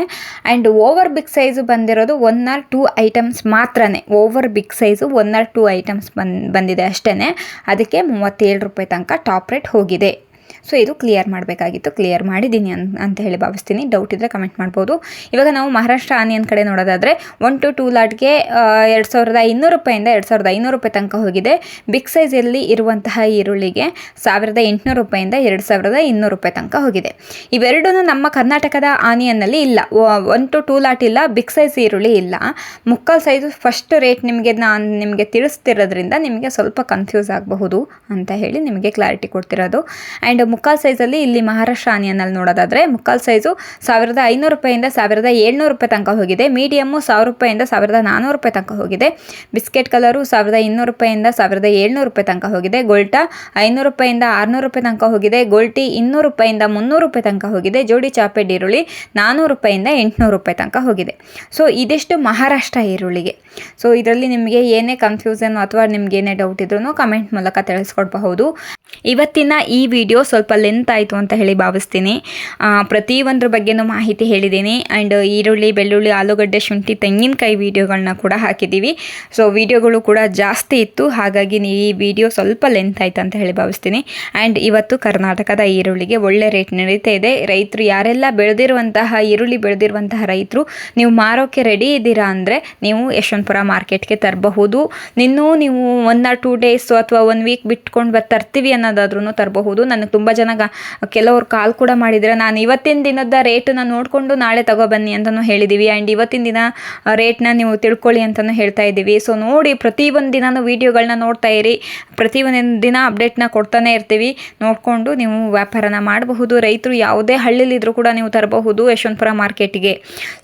A: ಆ್ಯಂಡ್ ಓವರ್ ಬಿಗ್ ಸೈಜು ಬಂದಿರೋದು ಒನ್ ಆರ್ ಟೂ ಐಟಮ್ಸ್ ಮಾತ್ರನೇ. Over big size one or two items ಬಂದ್, ಬಂದಿದೆ ಅಷ್ಟೇ ಅದಕ್ಕೆ ಮೂವತ್ತೇಳು ರೂಪಾಯಿ ತನಕ ಟಾಪ್ ರೇಟ್ ಹೋಗಿದೆ. ಸೊ ಇದು ಕ್ಲಿಯರ್ ಮಾಡಬೇಕಾಗಿತ್ತು. ಕ್ಲಿಯರ್ ಮಾಡಿದ್ದೀನಿ ಅನ್, ಅಂತ ಹೇಳಿ ಭಾವಿಸ್ತೀನಿ. ಡೌಟ್ ಇದ್ದರೆ ಕಮೆಂಟ್ ಮಾಡ್ಬೋದು. ಇವಾಗ ನಾವು ಮಹಾರಾಷ್ಟ್ರ ಆನಿಯನ್ ಕಡೆ ನೋಡೋದಾದರೆ ಒನ್ ಟು ಟೂ ಲಾಟ್ಗೆ ಎರಡು ಸಾವಿರದ ಇನ್ನೂರು ರೂಪಾಯಿಂದ ಎರಡು ಸಾವಿರದ ಐನೂರು ರೂಪಾಯಿ ತನಕ ಹೋಗಿದೆ. ಬಿಗ್ ಸೈಜಲ್ಲಿ ಇರುವಂತಹ ಈರುಳ್ಳಿಗೆ ಸಾವಿರದ ಎಂಟುನೂರು ರೂಪಾಯಿಂದ ಎರಡು ಸಾವಿರದ ಇನ್ನೂರು ರೂಪಾಯಿ ತನಕ ಹೋಗಿದೆ. ಇವೆರಡೂ ನಮ್ಮ ಕರ್ನಾಟಕದ ಆನಿಯನ್ನಲ್ಲಿ ಇಲ್ಲ. ಒನ್ ಟು ಟೂ ಲಾಟ್ ಇಲ್ಲ ಬಿಗ್ ಸೈಜ್ ಈರುಳ್ಳಿ ಇಲ್ಲ. ಮುಕ್ಕಾಲು ಸೈಜ್ ಫಸ್ಟ್ ರೇಟ್ ನಿಮಗೆ ನಾನು ನಿಮಗೆ ತಿಳಿಸ್ತಿರೋದ್ರಿಂದ ನಿಮಗೆ ಸ್ವಲ್ಪ ಕನ್ಫ್ಯೂಸ್ ಆಗಬಹುದು ಅಂತ ಹೇಳಿ ನಿಮಗೆ ಕ್ಲಾರಿಟಿ ಕೊಡ್ತಿರೋದು. ಆ್ಯಂಡ್ ಮುಕ್ಕಾಲು ಸೈಜಲ್ಲಿ ಇಲ್ಲಿ ಮಹಾರಾಷ್ಟ್ರ ಆನಿಯನ್ನಲ್ಲಿ ನೋಡೋದಾದರೆ ಮುಕ್ಕಾಲು ಸೈಜು ಸಾವಿರದ ಐನೂರು ರೂಪಾಯಿಂದ ಸಾವಿರದ ಏಳ್ನೂರು ರೂಪಾಯಿ ತನಕ ಹೋಗಿದೆ. ಮೀಡಿಯಮ್ಮು ಸಾವಿರ ರೂಪಾಯಿಂದ ಸಾವಿರದ ನಾನ್ನೂರು ರೂಪಾಯಿ ತನಕ ಹೋಗಿದೆ. ಬಿಸ್ಕೆಟ್ ಕಲರು ಸಾವಿರದ ಇನ್ನೂರು ರೂಪಾಯಿಂದ ಸಾವಿರದ ಏಳ್ನೂರು ರೂಪಾಯಿ ತನಕ ಹೋಗಿದೆ. ಗೋಲ್ಟಾ ಐನೂರು ರೂಪಾಯಿಂದ ಆರುನೂರು ರೂಪಾಯಿ ತನಕ ಹೋಗಿದೆ. ಗೋಲ್ಟಿ ಇನ್ನೂರು ರೂಪಾಯಿಂದ ಮುನ್ನೂರು ರೂಪಾಯಿ ತನಕ ಹೋಗಿದೆ. ಜೋಡಿ ಚಾಪೆ ಈರುಳ್ಳಿ ನಾನ್ನೂರು ರೂಪಾಯಿಂದ ಎಂಟುನೂರು ರೂಪಾಯಿ ತನಕ ಹೋಗಿದೆ. ಸೊ, ಇದಿಷ್ಟು ಮಹಾರಾಷ್ಟ್ರ ಈರುಳ್ಳಿಗೆ. ಸೊ, ಇದರಲ್ಲಿ ನಿಮಗೆ ಏನೇ ಕನ್ಫ್ಯೂಷನ್ ಅಥವಾ ನಿಮ್ಗೆ ಏನೇ ಡೌಟ್ ಇದ್ರೂ ಕಮೆಂಟ್ ಮೂಲಕ ತಿಳಿಸ್ಕೊಡ್ಬಹುದು. ಇವತ್ತಿನ ಈ ವಿಡಿಯೋ ಲೆಂತ್ ಆಯಿತು ಅಂತ ಹೇಳಿ ಭಾವಿಸ್ತೀನಿ. ಪ್ರತಿಯೊಂದ್ರ ಬಗ್ಗೆನೂ ಮಾಹಿತಿ ಹೇಳಿದ್ದೀನಿ ಆ್ಯಂಡ್ ಈರುಳ್ಳಿ, ಬೆಳ್ಳುಳ್ಳಿ, ಆಲೂಗಡ್ಡೆ, ಶುಂಠಿ, ತೆಂಗಿನಕಾಯಿ ವೀಡಿಯೋಗಳನ್ನ ಕೂಡ ಹಾಕಿದ್ದೀವಿ ಸೊ ವೀಡಿಯೋಗಳು ಕೂಡ ಜಾಸ್ತಿ ಇತ್ತು. ಹಾಗಾಗಿ ಈ ವಿಡಿಯೋ ಸ್ವಲ್ಪ ಲೆಂತ್ ಆಯ್ತು ಅಂತ ಹೇಳಿ ಭಾವಿಸ್ತೀನಿ. ಆ್ಯಂಡ್ ಇವತ್ತು ಕರ್ನಾಟಕದ ಈರುಳ್ಳಿಗೆ ಒಳ್ಳೆ ರೇಟ್ ನಡೀತಾ ಇದೆ. ರೈತರು ಯಾರೆಲ್ಲ ಬೆಳೆದಿರುವಂತಹ, ಈರುಳ್ಳಿ ಬೆಳೆದಿರುವಂತಹ ರೈತರು, ನೀವು ಮಾರೋಕ್ಕೆ ರೆಡಿ ಇದ್ದೀರಾ ಅಂದರೆ ನೀವು ಯಶವಂತಪುರ ಮಾರ್ಕೆಟ್ಗೆ ತರಬಹುದು. ನಿನ್ನೂ ನೀವು ಒನ್ ಆರ್ ಟೂ ಡೇಸು ಅಥವಾ ಒನ್ ವೀಕ್ ಬಿಟ್ಕೊಂಡು ಬರ್ ತರ್ತೀವಿ ಅನ್ನೋದಾದ್ರೂ ತರಬಹುದು. ನನಗೆ ತುಂಬ ಜನ ಕೆಲವರು ಕಾಲ್ ಕೂಡ ಮಾಡಿದರೆ, ನಾನು ಇವತ್ತಿನ ದಿನದ ರೇಟನ್ನ ನೋಡಿಕೊಂಡು ನಾಳೆ ತಗೊಬನ್ನಿ ಅಂತಲೂ ಹೇಳಿದ್ದೀವಿ ಆ್ಯಂಡ್ ಇವತ್ತಿನ ದಿನ ರೇಟ್ನ ನೀವು ತಿಳ್ಕೊಳ್ಳಿ ಅಂತಲೂ ಹೇಳ್ತಾ ಇದ್ದೀವಿ. ಸೊ ನೋಡಿ ಪ್ರತಿಯೊಂದು ದಿನನೂ ವೀಡಿಯೋಗಳನ್ನ ನೋಡ್ತಾ ಇರಿ. ಪ್ರತಿ ಪ್ರತಿಯೊಂದು ದಿನ ಅಪ್ಡೇಟ್ನ ಕೊಡ್ತಾನೆ ಇರ್ತೀವಿ. ನೋಡಿಕೊಂಡು ನೀವು ವ್ಯಾಪಾರನ ಮಾಡಬಹುದು. ರೈತರು ಯಾವುದೇ ಹಳ್ಳಿಲಿದ್ರು ಕೂಡ ನೀವು ತರಬಹುದು ಯಶವಂತಪುರ ಮಾರ್ಕೆಟಿಗೆ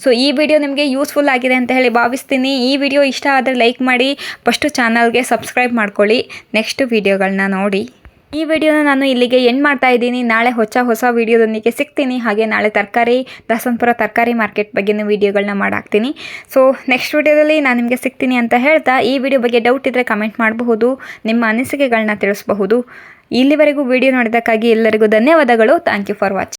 A: ಸೊ ಈ ವಿಡಿಯೋ ನಿಮಗೆ ಯೂಸ್ಫುಲ್ ಆಗಿದೆ ಅಂತ ಹೇಳಿ ಭಾವಿಸ್ತೀನಿ. ಈ ವಿಡಿಯೋ ಇಷ್ಟ ಆದರೆ ಲೈಕ್ ಮಾಡಿ. ಫಸ್ಟು ಚಾನಲ್ಗೆ ಸಬ್ಸ್ಕ್ರೈಬ್ ಮಾಡ್ಕೊಳ್ಳಿ. ನೆಕ್ಸ್ಟ್ ವಿಡಿಯೋಗಳನ್ನ ನೋಡಿ. ಈ ವಿಡಿಯೋನ ನಾನು ಇಲ್ಲಿಗೆ ಎಂಡ್ ಮಾಡ್ತಾ ಇದ್ದೀನಿ. ನಾಳೆ ಹೊಸ ಹೊಸ ವಿಡಿಯೋದೊಂದಿಗೆ ಸಿಗ್ತೀನಿ. ಹಾಗೆ ನಾಳೆ ತರಕಾರಿ, ದಾಸನಪುರ ತರಕಾರಿ ಮಾರ್ಕೆಟ್ ಬಗ್ಗೆನೂ ವಿಡಿಯೋಗಳನ್ನ ಮಾಡಾಕ್ತೀನಿ. ಸೊ ನೆಕ್ಸ್ಟ್ ವಿಡಿಯೋದಲ್ಲಿ ನಾನು ನಿಮಗೆ ಸಿಗ್ತೀನಿ ಅಂತ ಹೇಳ್ತಾ, ಈ ವಿಡಿಯೋ ಬಗ್ಗೆ ಡೌಟ್ ಇದ್ದರೆ ಕಮೆಂಟ್ ಮಾಡಬಹುದು, ನಿಮ್ಮ ಅನಿಸಿಕೆಗಳನ್ನ ತಿಳಿಸಬಹುದು. ಇಲ್ಲಿವರೆಗೂ ವಿಡಿಯೋ ನೋಡಿದ್ದಕ್ಕಾಗಿ ಎಲ್ಲರಿಗೂ ಧನ್ಯವಾದಗಳು. Thank you for watching